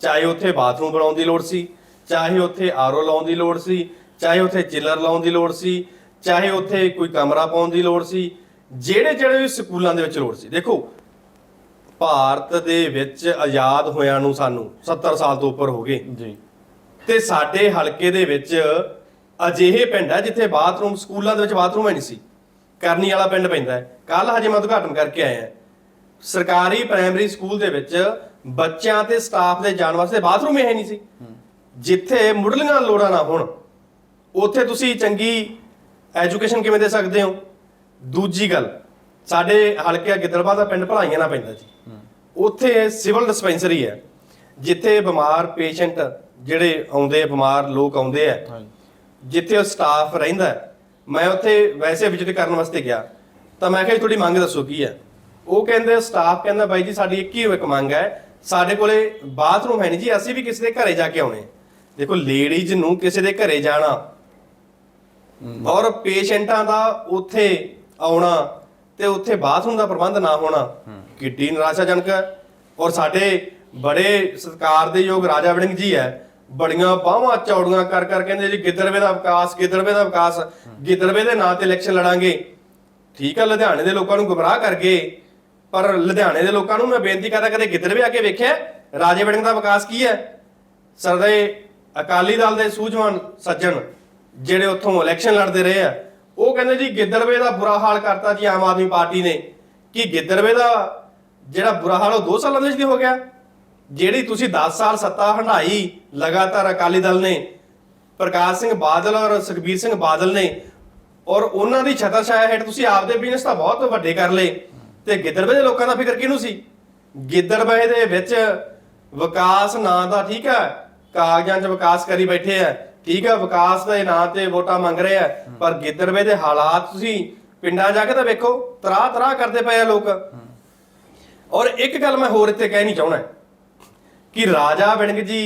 ਚਾਹੇ ਉੱਥੇ ਬਾਥਰੂਮ ਬਣਾਉਣ ਦੀ ਲੋੜ ਸੀ ਚਾਹੇ ਉੱਥੇ ਆਰਓ ਲਾਉਣ ਦੀ ਲੋੜ ਸੀ ਚਾਹੇ ਉੱਥੇ ਚਿਲਰ ਲਾਉਣ ਦੀ ਲੋੜ ਸੀ ਚਾਹੇ ਉੱਥੇ ਕੋਈ ਕਮਰਾ ਪਾਉਣ ਦੀ ਲੋੜ ਸੀ ਜਿਹੜੇ ਜਿਹੜੇ ਵੀ ਸਕੂਲਾਂ ਦੇ ਵਿੱਚ ਲੋੜ ਸੀ। ਦੇਖੋ ਭਾਰਤ ਦੇ ਵਿੱਚ ਆਜ਼ਾਦ ਹੋਇਆਂ ਨੂੰ ਸਾਨੂੰ 70 ਸਾਲ ਤੋਂ ਉੱਪਰ ਹੋ ਗਏ। ਜੀ। ਤੇ ਸਾਡੇ ਹਲਕੇ ਦੇ ਵਿੱਚ ਅਜਿਹੇ ਪਿੰਡ ਹੈ ਜਿੱਥੇ ਬਾਥਰੂਮ, ਸਕੂਲਾਂ ਦੇ ਵਿੱਚ ਬਾਥਰੂਮ ਹੈ ਨਹੀਂ ਸੀ। ਕਰਨੀ ਵਾਲਾ ਪਿੰਡ ਪੈਂਦਾ ਹੈ। ਕੱਲ ਹਜੇ ਮੈਂ ਉਦਘਾਟਨ ਕਰਕੇ ਆਇਆ ਸਰਕਾਰੀ ਪ੍ਰਾਇਮਰੀ ਸਕੂਲ ਦੇ ਵਿੱਚ ਬੱਚਿਆਂ ਤੇ ਸਟਾਫ ਦੇ ਜਾਣ ਵਾਸਤੇ ਬਾਥਰੂਮ ਹੀ ਹੈ ਨਹੀਂ ਸੀ। ਜਿੱਥੇ ਮੁੱਢਲੀਆਂ ਲੋੜਾਂ ਨਾ ਹੋਣ, ਉੱਥੇ ਤੁਸੀਂ ਚੰਗੀ ਐਜੂਕੇਸ਼ਨ ਕਿਵੇਂ ਦੇ ਸਕਦੇ ਹੋ? ਦੂਜੀ ਗੱਲ, ਸਾਡੇ ਹਲਕੇ ਗਿੱਦੜਬਾਹ ਦਾ ਪਿੰਡ ਭਲਾਈਆਂ ਨਾਲ ਪੈਂਦਾ ਜੀ। ਉੱਥੇ ਸਿਵਲ ਡਿਸਪੈਂਸਰੀ ਹੈ, ਜਿੱਥੇ ਬਿਮਾਰ ਪੇਸ਼ੈਂਟ ਜਿਹੜੇ ਆਉਂਦੇ, ਬਿਮਾਰ ਲੋਕ ਆਉਂਦੇ ਆ। ਜਿੱਥੇ ਉਹ ਸਟਾਫ ਰਹਿੰਦਾ ਹੈ, ਮੈਂ ਉੱਥੇ ਵੈਸੇ ਵਿਜ਼ਿਟ ਕਰਨ ਵਾਸਤੇ ਗਿਆ। ਤਾਂ ਮੈਂ ਕਿਹਾ ਤੁਹਾਡੀ ਮੰਗ ਦੱਸੋ ਕੀ ਹੈ? ਉਹ ਕਹਿੰਦੇ ਸਟਾਫ ਕਹਿੰਦਾ ਬਾਈ ਜੀ ਸਾਡੀ ਇੱਕ ਹੀ ਇੱਕ ਮੰਗ ਹੈ। ਸਾਡੇ ਕੋਲੇ ਬਾਥਰੂਮ ਹੈ ਨਹੀਂ ਜੀ ਅਸੀਂ ਵੀ ਕਿਸੇ ਦੇ ਘਰੇ ਜਾ ਕੇ ਆਉਣੇ ਦੇਖੋ ਲੇਡੀਜ਼ ਨੂੰ ਕਿਸੇ ਦੇ ਘਰੇ ਜਾਣਾ ਔਰ ਪੇਸ਼ੈਂਟਾਂ ਦਾ ਉੱਥੇ ਆਉਣਾ ਤੇ ਉੱਥੇ ਬਾਥਰੂਮ ਦਾ ਪ੍ਰਬੰਧ ਨਾ ਹੋਣਾ ਕਿੱਡੀ ਨਿਰਾਸ਼ਾਜਨਕ ਹੈ। ਔਰ ਸਾਡੇ ਬੜੇ ਸਤਿਕਾਰ ਦੇ ਯੋਗ ਰਾਜਾ ਵੜਿੰਗ ਜੀ ਹੈ ਬੜੀਆਂ ਬਾਹਾਂ ਚੌੜੀਆਂ ਕਰ ਕਰ ਕਹਿੰਦੇ ਜੀ ਗਿੱਦਰਵੇ ਦਾ ਵਿਕਾਸ, ਗਿੱਦੜਵੇ ਦਾ ਵਿਕਾਸ, ਗਿੱਦੜਵੇ ਦੇ ਨਾਂ ਤੇ ਇਲੈਕਸ਼ਨ ਲੜਾਂਗੇ। ਠੀਕ ਆ, ਲੁਧਿਆਣੇ ਦੇ ਲੋਕਾਂ ਨੂੰ ਗੁੰਮਰਾਹ ਕਰ ਗਏ। ਪਰ ਲੁਧਿਆਣੇ ਦੇ ਲੋਕਾਂ ਨੂੰ ਮੈਂ ਬੇਨਤੀ ਕਰਦਾ, ਕਦੇ ਗਿੱਦੜਵੇ ਆ ਕੇ ਵੇਖਿਆ ਰਾਜੇ ਵੜਿੰਗ ਦਾ ਵਿਕਾਸ ਕੀ ਹੈ? ਸਰਦੇ ਅਕਾਲੀ ਦਲ ਦੇ ਸੂਝਵਾਨ ਸੱਜਣ, ਜਿਹੜੇ ਉੱਥੋਂ ਇਲੈਕਸ਼ਨ ਲੜਦੇ ਰਹੇ ਆ, ਉਹ ਕਹਿੰਦੇ ਜੀ ਗਿੱਦੜਵੇ ਦਾ ਬੁਰਾ ਹਾਲ ਕਰਤਾ ਜੀ ਆਮ ਆਦਮੀ ਪਾਰਟੀ ਨੇ। ਕਿ ਗਿੱਦੜਵੇ ਦਾ ਜਿਹੜਾ ਬੁਰਾ ਹਾਲ ਉਹ 2 ਸਾਲਾਂ ਦੇ ਵਿੱਚ ਹੋ ਗਿਆ? ਜਿਹੜੀ ਤੁਸੀਂ 10 ਸਾਲ ਸੱਤਾ ਹੰਢਾਈ ਲਗਾਤਾਰ ਅਕਾਲੀ ਦਲ ਨੇ, ਪ੍ਰਕਾਸ਼ ਸਿੰਘ ਬਾਦਲ ਔਰ ਸੁਖਬੀਰ ਸਿੰਘ ਬਾਦਲ ਨੇ, ਔਰ ਉਹਨਾਂ ਦੀ ਛਤਰ ਛਾਇਆ ਹੇਠ ਤੁਸੀਂ ਆਪਦੇ ਬਿਜ਼ਨਸ ਤਾਂ ਬਹੁਤ ਵੱਡੇ ਕਰ ਲਏ, ਤੇ ਗਿੱਦੜਵੇ ਦੇ ਲੋਕਾਂ ਦਾ ਫਿਕਰ ਕਿਹਨੂੰ ਸੀ? ਗਿੱਦੜਵੇ ਦੇ ਵਿੱਚ ਵਿਕਾਸ ਨਾਂ ਦਾ ਠੀਕ ਹੈ, ਕਾਗਜ਼ਾਂ 'ਚ ਵਿਕਾਸ ਕਰੀ ਬੈਠੇ ਆ ਠੀਕ ਹੈ, ਵਿਕਾਸ ਦੇ ਨਾਂ ਤੇ ਵੋਟਾਂ ਮੰਗ ਰਹੇ ਆ ਪਰ ਗਿੱਦੜਵੇ ਦੇ ਹਾਲਾਤ ਤੁਸੀਂ ਪਿੰਡਾਂ ਜਾ ਕੇ ਤਾਂ ਵੇਖੋ ਤਰਾ ਤਰਾ ਕਰਦੇ ਪਏ ਆ ਲੋਕ। ਔਰ ਇੱਕ ਗੱਲ ਮੈਂ ਹੋਰ ਇੱਥੇ ਕਹਿਣੀ ਚਾਹੁੰਦਾ ਕਿ ਰਾਜਾ ਵਿਣਗ ਜੀ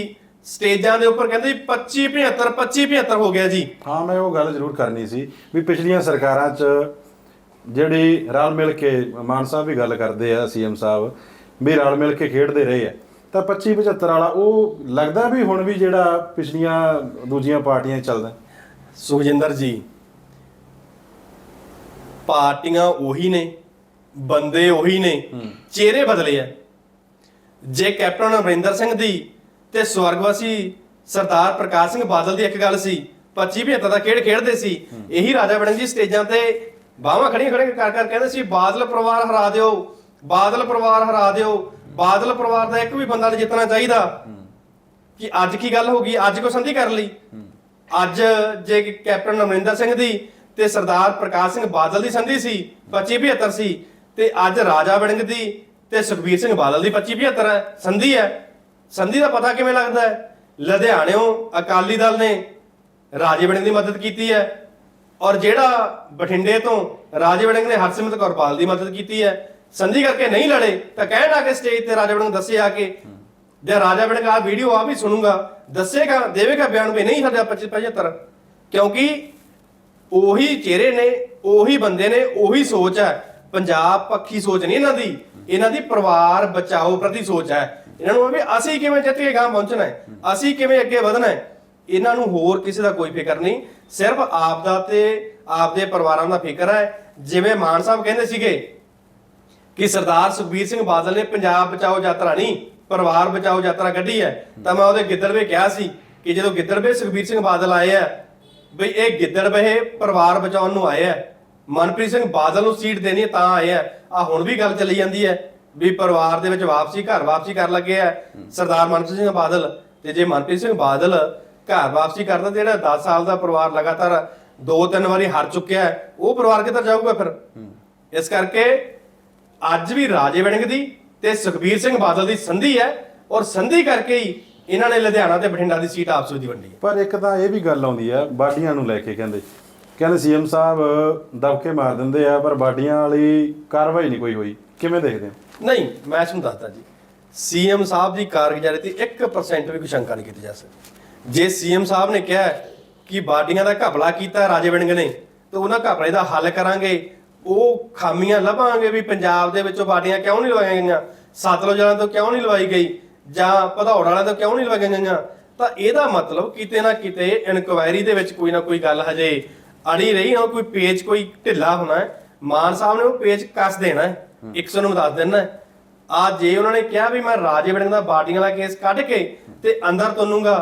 ਸਟੇਜਾਂ ਦੇ ਉੱਪਰ ਕਹਿੰਦੇ 25 75 25 75 ਹੋ ਗਿਆ ਜੀ। ਹਾਂ ਮੈਂ ਉਹ ਗੱਲ ਜ਼ਰੂਰ ਕਰਨੀ ਸੀ ਵੀ ਪਿਛਲੀਆਂ ਸਰਕਾਰਾਂ 'ਚ ਜਿਹੜੀ ਰਲ ਮਿਲ ਕੇ ਮਾਨ ਸਾਹਿਬ ਵੀ ਗੱਲ ਕਰਦੇ ਆ ਸੀਐਮ ਸਾਹਿਬ ਵੀ ਰਲ ਮਿਲ ਕੇ ਖੇਡਦੇ ਰਹੇ ਆ। ਤਾਂ 25 75 ਵਾਲਾ ਉਹ ਲੱਗਦਾ ਵੀ ਹੁਣ ਵੀ ਜਿਹੜਾ ਪਿਛਲੀਆਂ ਦੂਜੀਆਂ ਪਾਰਟੀਆਂ ਚੱਲਦਾ? ਸੁਖਜਿੰਦਰ ਜੀ ਪਾਰਟੀਆਂ ਉਹੀ ਨੇ ਬੰਦੇ ਉਹੀ ਨੇ ਚਿਹਰੇ ਬਦਲੇ ਆ। ਜੇ ਕੈਪਟਨ ਅਮਰਿੰਦਰ ਸਿੰਘ ਦੀ ਤੇ ਸਵਰਗਵਾਸੀ ਸਰਦਾਰ ਪ੍ਰਕਾਸ਼ ਸਿੰਘ ਬਾਦਲ ਦੀ ਇੱਕ ਗੱਲ ਸੀ 25 75 ਦਾ ਖੇਡ ਖੇਡਦੇ ਸੀ, ਇਹੀ ਰਾਜਾ ਵੜਿੰਗ ਜੀ ਸਟੇਜਾਂ ਤੇ ਬਾਹਾਂ ਖੜੀਆਂ ਖੜੀਆਂ ਕਰ ਕਰ ਕਹਿੰਦੇ ਸੀ, ਬਾਦਲ ਪਰਿਵਾਰ ਹਰਾ ਦਿਓ, ਬਾਦਲ ਪਰਿਵਾਰ ਹਰਾ ਦਿਓ, ਬਾਦਲ ਪਰਿਵਾਰ ਦਾ ਇੱਕ ਵੀ ਬੰਦਾ ਨਹੀਂ ਜਿੱਤਣਾ ਚਾਹੀਦਾ। ਕਿ ਅੱਜ ਕੀ ਗੱਲ ਹੋ ਗਈ? ਅੱਜ ਕੋ ਸੰਧੀ ਕਰ ਲਈ। ਅੱਜ ਜੇ ਕੈਪਟਨ ਅਮਰਿੰਦਰ ਸਿੰਘ ਦੀ ਤੇ ਸਰਦਾਰ ਪ੍ਰਕਾਸ਼ ਸਿੰਘ ਬਾਦਲ ਦੀ ਸੰਧੀ ਸੀ 25 75 ਸੀ, ਤੇ ਅੱਜ ਰਾਜਾ ਵੜਿੰਗ ਦੀ ਤੇ ਸੁਖਬੀਰ ਸਿੰਘ ਬਾਦਲ ਦੀ 25 75 ਹੈ, ਸੰਧੀ ਹੈ। ਸੰਧੀ ਦਾ ਪਤਾ ਕਿਵੇਂ ਲੱਗਦਾ ਹੈ? ਲੁਧਿਆਣਿਓਂ ਅਕਾਲੀ ਦਲ ਨੇ ਰਾਜੇ ਵੜਿੰਗ ਦੀ ਮਦਦ ਕੀਤੀ ਹੈ ਔਰ ਜਿਹੜਾ ਬਠਿੰਡੇ ਤੋਂ ਰਾਜੇ ਵੜਿੰਗ ਨੇ ਹਰਸਿਮਰਤ ਕੌਰ ਬਾਦਲ ਦੀ ਮਦਦ ਕੀਤੀ ਹੈ, ਸੰਧੀ ਕਰਕੇ ਨਹੀਂ ਲੜੇ, ਤਾਂ ਕਹਿਣ ਆ ਕੇ ਸਟੇਜ ਤੇ ਰਾਜੇ ਵੜਿੰਗ ਦੱਸੇ ਆ ਕੇ, ਜੇ ਰਾਜਾ ਵੜਿੰਗ ਆ ਵੀਡੀਓ ਆ ਵੀ ਸੁਣੂਗਾ, ਦੱਸੇਗਾ, ਦੇਵੇਗਾ ਬਿਆਨ ਵੀ ਨਹੀਂ ਸਾਡਾ 25 75 ਕਿਉਂਕਿ ਉਹੀ ਚਿਹਰੇ ਨੇ, ਉਹੀ ਬੰਦੇ ਨੇ, ਉਹੀ ਸੋਚ ਹੈ। ਪੰਜਾਬ ਪੱਖੀ ਸੋਚ ਨਹੀਂ ਇਹਨਾਂ ਦੀ। ਇਹਨਾਂ ਦੀ ਪਰਿਵਾਰ ਬਚਾਓ ਪ੍ਰਤੀ ਸੋਚ ਹੈ। ਇਹਨਾਂ ਨੂੰ ਵੀ ਅਸੀਂ ਕਿਵੇਂ ਜਿੱਤ ਕੇ ਗਾਂ ਪਹੁੰਚਣਾ ਹੈ? ਅਸੀਂ ਕਿਵੇਂ ਅੱਗੇ ਵਧਣਾ ਹੈ? ਇਹਨਾਂ ਨੂੰ ਹੋਰ ਕਿਸੇ ਦਾ ਕੋਈ ਫਿਕਰ ਨਹੀਂ। ਸਿਰਫ ਆਪ ਦਾ ਤੇ ਆਪਦੇ ਪਰਿਵਾਰਾਂ ਦਾ ਫਿਕਰ ਹੈ। ਜਿਵੇਂ ਮਾਨ ਸਾਹਿਬ ਕਹਿੰਦੇ ਸੀਗੇ ਕਿ ਸਰਦਾਰ ਸੁਖਬੀਰ ਸਿੰਘ ਬਾਦਲ ਨੇ ਪੰਜਾਬ ਬਚਾਓ ਯਾਤਰਾ ਨਹੀਂ, ਪਰਿਵਾਰ ਬਚਾਓ ਯਾਤਰਾ ਕੱਢੀ ਹੈ। ਤਾਂ ਮੈਂ ਉਹਦੇ ਗਿੱਦੜਵੇ ਕਿਹਾ ਸੀ ਕਿ ਜਦੋਂ ਗਿੱਦੜਵੇ ਸੁਖਬੀਰ ਸਿੰਘ ਬਾਦਲ ਆਏ ਆ, ਬਈ ਇਹ ਗਿੱਦੜਵੇ ਪਰਿਵਾਰ ਬਚਾਉਣ ਨੂੰ ਆਏ ਆ ਮਨਪ੍ਰੀਤ ਸਿੰਘ ਬਾਦਲ ਨੂੰ ਸੀਟ ਦੇਣੀ ਤਾਂ ਆਏ ਆ। ਆ ਹੁਣ ਵੀ ਗੱਲ ਚੱਲੀ ਜਾਂਦੀ ਹੈ ਵੀ ਪਰਿਵਾਰ ਦੇ ਵਿੱਚ ਵਾਪਸੀ, ਘਰ ਵਾਪਸੀ ਕਰਨ ਲੱਗੇ ਆ ਸਰਦਾਰ ਮਨਪ੍ਰੀਤ ਸਿੰਘ ਬਾਦਲ। ਤੇ ਜੇ ਮਨਪ੍ਰੀਤ ਸਿੰਘ ਬਾਦਲ ਘਰ ਵਾਪਸੀ ਕਰਦਾ ਜਿਹੜਾ 10 ਸਾਲ ਦਾ ਪਰਿਵਾਰ ਲਗਾਤਾਰ ਦੋ ਤਿੰਨ ਵਾਰੀ ਹਾਰ ਚੁੱਕਿਆ ਹੈ, ਉਹ ਪਰਿਵਾਰ ਕਿੱਧਰ ਜਾਊਗਾ ਫਿਰ? ਇਸ ਕਰਕੇ ਅੱਜ ਵੀ ਰਾਜੇ ਵੜਿੰਗ ਦੀ ਤੇ ਸੁਖਬੀਰ ਸਿੰਘ ਬਾਦਲ ਦੀ ਸੰਧੀ ਹੈ ਔਰ ਸੰਧੀ ਕਰਕੇ ਹੀ ਇਹਨਾਂ ਨੇ ਲੁਧਿਆਣਾ ਤੇ ਬਠਿੰਡਾ ਦੀ ਸੀਟ ਆਪਸ ਵਿੱਚ ਵੰਡੀ ਪਰ ਇੱਕ ਤਾਂ ਇਹ ਵੀ ਗੱਲ ਆਉਂਦੀ ਆ ਬਾਡੀਆਂ ਨੂੰ ਲੈ ਕੇ ਕਹਿੰਦੇ ਕਹਿੰਦੇ ਸੀਐਮ ਸਾਹਿਬ, ਦਬਕੇ ਮਾਰ ਦਿੰਦੇ ਆ, ਪਰ ਬਾਡੀਆਂ ਵਾਲੀ ਕਾਰਵਾਈ ਨਹੀਂ ਕੋਈ ਹੋਈ। ਕਿਵੇਂ ਦੇਖਦੇ ਹੋ? ਨਹੀਂ, ਮੈਂ ਤੁਹਾਨੂੰ ਦੱਸਦਾ ਜੀ। ਸੀਐਮ ਸਾਹਿਬ ਦੀ ਕਾਰਗੁਜ਼ਾਰੀ ਤੇ 1% ਵੀ ਕੋਈ ਸ਼ੰਕਾ ਨਹੀਂ ਕੀਤੀ ਜਾ ਸਕਦੀ। ਜੇ ਸੀਐਮ ਸਾਹਿਬ ਨੇ ਕਿਹਾ ਕਿ ਬਾਡੀਆਂ ਦਾ ਘਪਲਾ ਕੀਤਾ, ਰਾਜੇ ਵੜਿੰਗ ਨੇ, ਤੇ ਉਹਨਾਂ ਘਪਲੇ ਦਾ ਹੱਲ ਕਰਾਂਗੇ, ਉਹ ਖਾਮੀਆਂ ਲੱਭਾਂਗੇ ਵੀ ਪੰਜਾਬ ਦੇ ਵਿੱਚੋਂ ਬਾਡੀਆਂ ਕਿਉਂ ਨਹੀਂ ਲਵਾਈਆਂ ਗਈਆਂ? ਸਤਲੁਜ ਵਾਲਿਆਂ ਤੋਂ ਕਿਉਂ ਨਹੀਂ ਲਵਾਈ ਗਈ? ਜਾਂ ਭਦੌੜ ਵਾਲਿਆਂ ਤੋਂ ਕਿਉਂ ਨਹੀਂ ਲਵਾਈਆਂ ਗਈਆਂ? ਤਾਂ ਇਹਦਾ ਮਤਲਬ ਕਿਤੇ ਨਾ ਕਿਤੇ ਇਨਕੁਆਇਰੀ ਦੇ ਵਿੱਚ ਕੋਈ ਨਾ ਕੋਈ ਗੱਲ ਹਜੇ ਅੜੀ ਰਹੀ ਹੋ ਕੋਈ ਪੇਜ ਕੋਈ ਢਿੱਲਾ ਹੋਣਾ ਹੈ। ਮਾਨ ਸਾਹਿਬ ਨੇ ਉਹ ਪੇਜ ਕੱਸ ਦੇਣਾ ਹੈ। 100 ਨੂੰ ਦੱਸ ਦੇਣਾ ਹੈ। ਆ ਜੇ ਉਹਨਾਂ ਨੇ ਕਿਹਾ ਵੀ ਮੈਂ ਰਾਜੇ ਵੜਿੰਗ ਦਾ ਬਾਟੀਆਂ ਵਾਲਾ ਕੇਸ ਕੱਢ ਕੇ ਤੇ ਅੰਦਰ ਤੁੰਨੂਗਾ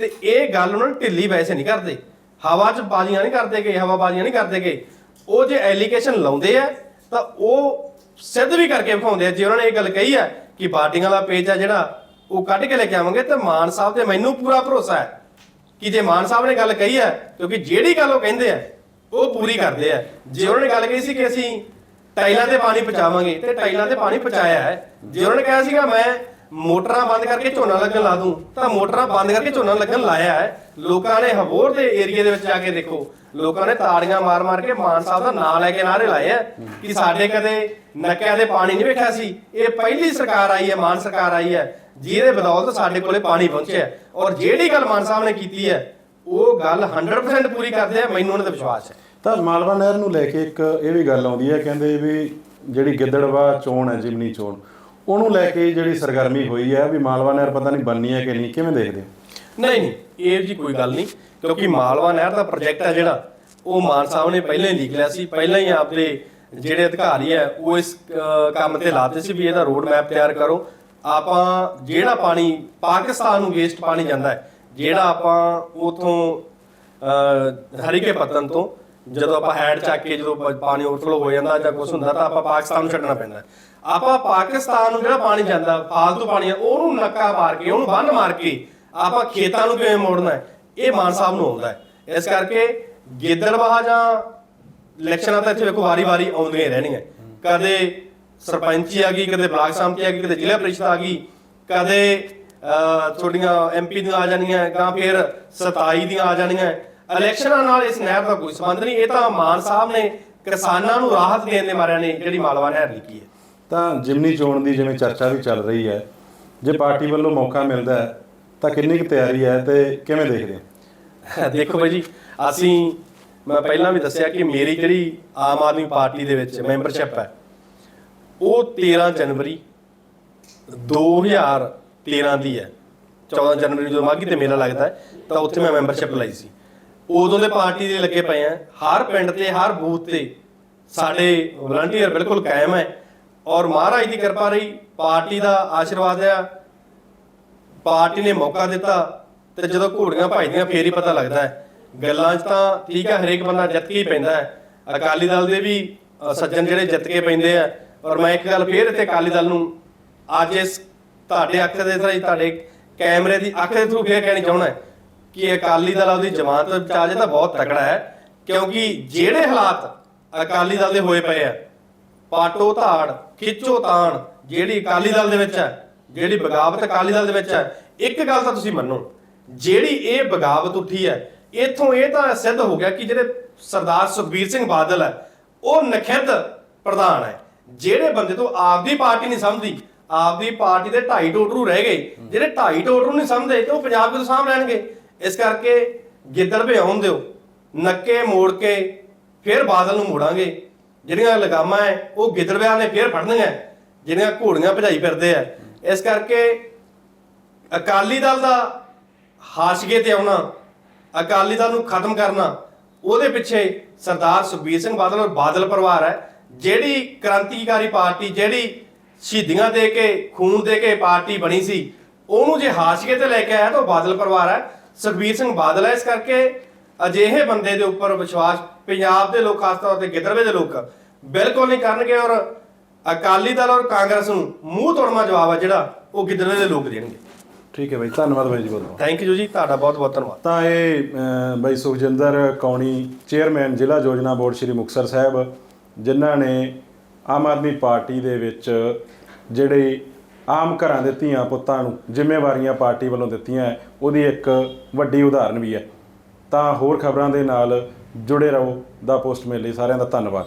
ਤੇ ਇਹ ਗੱਲ ਉਹਨਾਂ ਨੂੰ ਢਿੱਲੀ ਵੈਸੇ ਨਹੀਂ ਕਰਦੇ। ਹਵਾ 'ਚ ਬਾਜ਼ੀਆਂ ਨਹੀਂ ਕਰਦੇ ਗੇ ਹਵਾ ਬਾਜ਼ੀਆਂ ਨਹੀਂ ਕਰਦੇ ਗੇ। ਉਹ ਜੇ ਐਲੀਗੇਸ਼ਨ ਲਾਉਂਦੇ ਆ ਤਾਂ ਉਹ ਸਿੱਧ ਵੀ ਕਰਕੇ ਵਿਖਾਉਂਦੇ ਆ। ਜੇ ਉਹਨਾਂ ਨੇ ਇਹ ਗੱਲ ਕਹੀ ਆ ਕਿ ਬਾਟੀਆਂ ਵਾਲਾ ਪੇਜ ਆ ਜਿਹੜਾ ਉਹ ਕੱਢ ਕੇ ਲੈ ਕੇ ਆਵਾਂਗੇ ਤੇ ਮਾਨ ਸਾਹਿਬ ਤੇ ਮੈਨੂੰ ਪੂਰਾ ਭਰੋਸਾ ਹੈ। ਕਿ ਜੇ ਮਾਨ ਸਾਹਿਬ ਨੇ ਗੱਲ ਕਹੀ ਹੈ, ਕਿਉਂਕਿ ਜਿਹੜੀ ਗੱਲ ਉਹ ਕਹਿੰਦੇ ਆ, ਉਹ ਪੂਰੀ ਕਰਦੇ ਆ। ਜੇ ਉਹਨਾਂ ਨੇ ਗੱਲ ਕਹੀ ਸੀ ਕਿ ਅਸੀਂ ਟਾਈਲਾਂ ਤੇ ਪਾਣੀ ਪਹੁੰਚਾਵਾਂਗੇ, ਤੇ ਟਾਈਲਾਂ ਤੇ ਪਾਣੀ ਪਹੁੰਚਾਇਆ ਹੈ। ਜੇ ਉਹਨਾਂ ਨੇ ਕਿਹਾ ਸੀਗਾ, ਮੈਂ ਮੋਟਰਾਂ ਬੰਦ ਕਰਕੇ ਝੋਨਾ ਲੱਗਣ ਲਾ ਦੂੰ, ਤਾਂ ਮੋਟਰਾਂ ਬੰਦ ਕਰਕੇ ਝੋਨਾ ਲੱਗਣ ਲਾਇਆ ਹੈ। ਲੋਕਾਂ ਨੇ ਹਬੋਰ ਦੇ ਏਰੀਏ ਦੇ ਵਿੱਚ ਜਾ ਕੇ ਦੇਖੋ, ਲੋਕਾਂ ਨੇ ਤਾੜੀਆਂ ਮਾਰ-ਮਾਰ ਕੇ ਮਾਨ ਸਾਹਿਬ ਦਾ ਨਾਂ ਲੈ ਕੇ ਨਾਰੇ ਲਾਏ ਆ ਕਿ ਸਾਡੇ ਕਦੇ ਨਕਿਆਂ ਦੇ ਪਾਣੀ ਨਹੀਂ ਵੇਖਿਆ ਸੀ। ਇਹ ਪਹਿਲੀ ਸਰਕਾਰ ਆਈ ਹੈ, ਮਾਨ ਸਰਕਾਰ ਆਈ ਹੈ। ਜਿਹਦੇ ਬਦੌਲਤ ਸਾਡੇ ਕੋਲੇ ਪਾਣੀ ਪਹੁੰਚਿਆ। ਔਰ ਜਿਹੜੀ ਗੱਲ ਮਾਨ ਸਾਹਿਬ ਨੇ ਕੀਤੀ ਹੈ ਉਹ ਗੱਲ 100% ਪੂਰੀ ਕਰਦੇ ਆ ਮੈਨੂੰ ਉਹਨਾਂ ਤੇ ਵਿਸ਼ਵਾਸ ਹੈ ਤਾਂ ਮਾਲਵਾ ਨਹਿਰ ਨੂੰ ਲੈ ਕੇ ਇੱਕ ਇਹ ਵੀ ਗੱਲ ਆਉਂਦੀ ਹੈ ਕਹਿੰਦੇ ਵੀ ਜਿਹੜੀ ਗਿੱਦੜਵਾ ਚੋਣ ਹੈ ਜਿਮਨੀ ਚੋਣ ਉਹਨੂੰ ਲੈ ਕੇ ਜਿਹੜੀ ਸਰਗਰਮੀ ਹੋਈ ਹੈ ਵੀ ਮਾਲਵਾ ਨਹਿਰ ਪਤਾ ਨਹੀਂ ਬਣਨੀ ਹੈ ਕਿ ਨਹੀਂ ਕਿਵੇਂ ਦੇਖਦੇ ਨਹੀਂ ਨਹੀਂ ਇਹ ਜੀ ਕੋਈ ਗੱਲ ਨਹੀਂ ਕਿਉਂਕਿ ਮਾਲਵਾ ਨਹਿਰ ਦਾ ਪ੍ਰੋਜੈਕਟ ਹੈ ਜਿਹੜਾ ਉਹ ਮਾਨ ਸਾਹਿਬ ਨੇ ਪਹਿਲਾਂ ਹੀ ਲਿਖ ਲਿਆ ਸੀ ਪਹਿਲਾਂ ਹੀ ਆਪਦੇ ਜਿਹੜੇ ਅਧਿਕਾਰੀ ਹੈ ਉਹ ਇਸ ਕੰਮ ਤੇ ਲਾਤੇ ਸੀ ਵੀ ਇਹਦਾ ਰੋਡ ਮੈਪ ਤਿਆਰ ਕਰੋ ਆਪਾਂ ਜਿਹੜਾ ਪਾਣੀ ਪਾਕਿਸਤਾਨ ਨੂੰ ਵੇਸਟ ਪਾਣੀ ਜਾਂਦਾ ਹੈ, ਜਿਹੜਾ ਆਪਾਂ ਉਥੋਂ ਹਰੀਕੇ ਪਤਨ ਤੋਂ ਜਦੋਂ ਆਪਾਂ ਹੈਡ ਚੱਕ ਕੇ ਜਦੋਂ ਪਾਣੀ ਓਵਰਫਲੋ ਹੋ ਜਾਂਦਾ ਜਾਂ ਕੁਝ ਹੁੰਦਾ ਤਾਂ ਆਪਾਂ ਪਾਕਿਸਤਾਨ ਨੂੰ ਛੱਡਣਾ ਪੈਂਦਾ ਆਪਾਂ ਪਾਕਿਸਤਾਨ ਨੂੰ ਜਿਹੜਾ ਪਾਣੀ ਜਾਂਦਾ, ਫਾਲਤੂ ਪਾਣੀ ਉਹਨੂੰ ਨੱਕਾ ਮਾਰ ਕੇ, ਉਹਨੂੰ ਬੰਨ ਮਾਰ ਕੇ ਆਪਾਂ ਖੇਤਾਂ ਨੂੰ ਕਿਵੇਂ ਮੋੜਨਾ ਹੈ, ਇਹ ਮਾਨ ਸਾਹਿਬ ਨੂੰ ਆਉਂਦਾ ਹੈ। ਇਸ ਕਰਕੇ ਗਿੱਦੜਬਾਹ ਜਾਂ ਇਲੈਕਸ਼ਨਾਂ ਤਾਂ ਇੱਥੇ ਵੇਖੋ ਵਾਰੀ-ਵਾਰੀ ਆਉਂਦੀਆਂ ਰਹਿਣੀਆਂ। ਕਦੇ ਸਰਪੰਚੀ ਆ ਗਈ ਕਦੇ ਬਲਾਕ ਸੰਮਤੀ ਆ ਗਈ ਕਦੇ ਜ਼ਿਲ੍ਹਾ ਪ੍ਰੀਸ਼ਦ ਆ ਗਈ ਕਦੇ ਤੁਹਾਡੀਆਂ ਐਮਪੀ ਦੀਆਂ ਆ ਜਾਣੀਆਂ ਗਾਂ ਫਿਰ 27 ਦੀਆਂ ਆ ਜਾਣੀਆਂ। ਇਲੈਕਸ਼ਨਾਂ ਨਾਲ ਇਸ ਨਹਿਰ ਦਾ ਕੋਈ ਸੰਬੰਧ ਨਹੀਂ ਇਹ ਤਾਂ ਮਾਨ ਸਾਹਿਬ ਨੇ ਕਿਸਾਨਾਂ ਨੂੰ ਰਾਹਤ ਦੇਣ ਦੇ ਮਾਰਿਆਂ ਨੇ ਜਿਹੜੀ ਮਾਲਵਾ ਨਹਿਰ ਲਿਖੀ ਹੈ। ਤਾਂ ਜਿਮਨੀ ਚੋਣ ਦੀ ਜਿਵੇਂ ਚਰਚਾ ਵੀ ਚੱਲ ਰਹੀ ਹੈ ਜੇ ਪਾਰਟੀ ਵੱਲੋਂ ਮੌਕਾ ਮਿਲਦਾ ਹੈ ਤਾਂ ਕਿੰਨੀ ਕੁ ਤਿਆਰੀ ਹੈ ਤੇ ਕਿਵੇਂ ਦੇਖਦੇ ਹੋ? ਦੇਖੋ ਬਾਈ ਜੀ ਅਸੀਂ ਮੈਂ ਪਹਿਲਾਂ ਵੀ ਦੱਸਿਆ ਕਿ ਮੇਰੀ ਜਿਹੜੀ ਆਮ ਆਦਮੀ ਪਾਰਟੀ ਦੇ ਵਿੱਚ ਮੈਂਬਰਸ਼ਿਪ ਹੈ ਉਹ 13 ਜਨਵਰੀ 2013 ਦੀ ਹੈ। 14 ਜਨਵਰੀ ਨੂੰ ਜਦੋਂ ਮਾਘੀ ਤੇ ਮੇਲਾ ਲੱਗਦਾ ਹੈ, ਤਾਂ ਉੱਥੇ ਮੈਂ ਮੈਂਬਰਸ਼ਿਪ ਲਈ ਸੀ। ਉਦੋਂ ਦੇ ਪਾਰਟੀ ਦੇ ਲੱਗੇ ਪਏ ਆ ਹਰ ਪਿੰਡ ਤੇ, ਹਰ ਬੂਥ ਤੇ ਸਾਡੇ ਵਲੰਟੀਅਰ ਬਿਲਕੁਲ ਕਾਇਮ ਹੈ। ਔਰ ਮਹਾਰਾਜ ਦੀ ਕਿਰਪਾ ਰਹੀ, ਪਾਰਟੀ ਦਾ ਆਸ਼ੀਰਵਾਦ ਆ ਪਾਰਟੀ ਨੇ ਮੌਕਾ ਦਿੱਤਾ ਤੇ ਜਦੋਂ ਘੋੜੀਆਂ ਭਜਦੀਆਂ ਫੇਰ ਹੀ ਪਤਾ ਲੱਗਦਾ ਹੈ। ਗੱਲਾਂ 'ਚ ਤਾਂ ਠੀਕ ਹੈ, ਹਰੇਕ ਬੰਦਾ ਜਿੱਤ ਕੇ ਹੀ ਪੈਂਦਾ ਹੈ। ਅਕਾਲੀ ਦਲ ਦੇ ਵੀ ਸੱਜਣ ਜਿਹੜੇ ਜਿੱਤ ਕੇ ਪੈਂਦੇ ਆ। ਔਰ ਮੈਂ ਇੱਕ ਗੱਲ ਫੇਰ ਇੱਥੇ ਅਕਾਲੀ ਦਲ ਨੂੰ ਅੱਜ ਇਸ ਤੁਹਾਡੇ ਅੱਖ ਦੇ ਥਰੂ ਤੁਹਾਡੇ ਕੈਮਰੇ ਦੀ ਅੱਖ ਦੇ ਥਰੂ ਫੇਰ ਕਹਿਣੀ ਚਾਹੁੰਦਾ ਕਿ ਅਕਾਲੀ ਦਲ ਉਹਦੀ ਜਮਾਨਤ ਵਿੱਚ ਆ ਤਾਂ ਬਹੁਤ ਤਕੜਾ ਹੈ, ਕਿਉਂਕਿ ਜਿਹੜੇ ਹਾਲਾਤ ਅਕਾਲੀ ਦਲ ਦੇ ਹੋਏ ਪਏ ਆ, ਪਾਟੋ ਧਾੜ, ਖਿੱਚੋ ਤਾਣ, ਜਿਹੜੀ ਅਕਾਲੀ ਦਲ ਦੇ ਵਿੱਚ ਹੈ, ਜਿਹੜੀ ਬਗਾਵਤ ਅਕਾਲੀ ਦਲ ਦੇ ਵਿੱਚ ਹੈ, ਇੱਕ ਗੱਲ ਤਾਂ ਤੁਸੀਂ ਮੰਨੋ, ਜਿਹੜੀ ਇਹ ਬਗਾਵਤ ਉੱਠੀ ਹੈ, ਇਥੋਂ ਇਹ ਤਾਂ ਸਿੱਧ ਹੋ ਗਿਆ ਕਿ ਜਿਹੜੇ ਸਰਦਾਰ ਸੁਖਬੀਰ ਸਿੰਘ ਬਾਦਲ ਹੈ, ਉਹ ਨਖਿੱਧ ਪ੍ਰਧਾਨ ਹੈ। ਜਿਹੜੇ ਬੰਦੇ ਤੋਂ ਆਪਦੀ ਪਾਰਟੀ ਨਹੀਂ ਸਮਝਦੀ, ਆਪਦੀ ਪਾਰਟੀ ਦੇ ਢਾਈ ਟੋਟਰੂ ਰਹਿ ਗਏ, ਜਿਹੜੇ ਢਾਈ ਟੋਟਰੂ ਨਹੀਂ ਸਮਝਦੇ, ਤੇ ਉਹ ਪੰਜਾਬ ਨੂੰ ਸਾਂਭ ਲੈਣਗੇ? ਇਸ ਕਰਕੇ ਗਿੱਦੜ ਭਿਆਉਣ ਦਿਓ, ਨੱਕੇ ਮੋੜ ਕੇ ਫਿਰ ਬਾਦਲ ਨੂੰ ਮੋੜਾਂਗੇ। ਜਿਹੜੀਆਂ ਲਗਾਮਾਂ ਹੈ ਉਹ ਗਿੱਦੜਵਿਆਂ ਨੇ ਫਿਰ ਫੜਨੀਆਂ ਜਿਹੜੀਆਂ ਘੋੜੀਆਂ ਭਜਾਈ ਫਿਰਦੇ ਆ ਇਸ ਕਰਕੇ ਅਕਾਲੀ ਦਲ ਦਾ ਹਾਸ਼ੀਏ ਤੇ ਆਉਣਾ, ਅਕਾਲੀ ਦਲ ਨੂੰ ਖਤਮ ਕਰਨਾ, ਉਹਦੇ ਪਿੱਛੇ ਸਰਦਾਰ ਸੁਖਬੀਰ ਸਿੰਘ ਬਾਦਲ ਔਰ ਬਾਦਲ ਪਰਿਵਾਰ ਹੈ ਜਿਹੜੀ ਕ੍ਰਾਂਤੀਕਾਰੀ ਪਾਰਟੀ ਜਿਹੜੀ ਸ਼ਹੀਦੀਆਂ ਦੇ ਕੇ ਖੂਨ ਦੇ ਕੇ ਪਾਰਟੀ ਬਣੀ ਸੀ ਉਹਨੂੰ ਜੇ ਹਾਸ਼ੀਏ ਤੇ ਲੈ ਕੇ ਆਇਆ ਤਾਂ ਬਾਦਲ ਪਰਿਵਾਰ ਹੈ। ਸੁਖਬੀਰ ਸਿੰਘ ਬਾਦਲ ਹੈ ਇਸ ਕਰਕੇ ਅਜਿਹੇ ਬੰਦੇ ਦੇ ਉੱਪਰ ਵਿਸ਼ਵਾਸ ਪੰਜਾਬ ਦੇ ਲੋਕ ਖਾਸ ਤੌਰ ਤੇ ਗਿੱਦੜਵੇ ਦੇ ਲੋਕ ਬਿਲਕੁਲ ਨਹੀਂ ਕਰਨਗੇ ਔਰ ਅਕਾਲੀ ਦਲ ਔਰ ਕਾਂਗਰਸ ਨੂੰ ਮੂੰਹ ਤੋੜਮਾ ਜਵਾਬ ਹੈ ਜਿਹੜਾ ਉਹ ਗਿੱਦੜਵੇ ਦੇ ਲੋਕ ਦੇਣਗੇ। ਠੀਕ ਹੈ ਬਾਈ ਧੰਨਵਾਦ ਬਾਈ ਜੀ ਬਹੁਤ ਥੈਂਕ ਯੂ ਜੀ ਤੁਹਾਡਾ ਬਹੁਤ ਬਹੁਤ ਧੰਨਵਾਦ। ਤਾਂ ਇਹ ਬਾਈ ਸੁਖਜਿੰਦਰ ਕੌਣੀ ਚੇਅਰਮੈਨ ਜ਼ਿਲ੍ਹਾ ਯੋਜਨਾ ਬੋਰਡ ਸ਼੍ਰੀ ਮੁਕਤਸਰ ਸਾਹਿਬ। ਜਿਨ੍ਹਾਂ ਨੇ ਆਮ ਆਦਮੀ ਪਾਰਟੀ ਦੇ ਵਿੱਚ ਜਿਹੜੇ ਆਮ ਘਰਾਂ ਦੇ ਧੀਆਂ ਪੁੱਤਾਂ ਨੂੰ ਜ਼ਿੰਮੇਵਾਰੀਆਂ ਪਾਰਟੀ ਵੱਲੋਂ ਦਿੱਤੀਆਂ ਉਹਦੀ ਇੱਕ ਵੱਡੀ ਉਦਾਹਰਨ ਵੀ ਹੈ। ਤਾਂ ਹੋਰ ਖਬਰਾਂ ਦੇ ਨਾਲ ਜੁੜੇ ਰਹੋ, ਦਾ ਪੋਸਟ ਮੇਲ ਲਈ ਸਾਰਿਆਂ ਦਾ ਧੰਨਵਾਦ।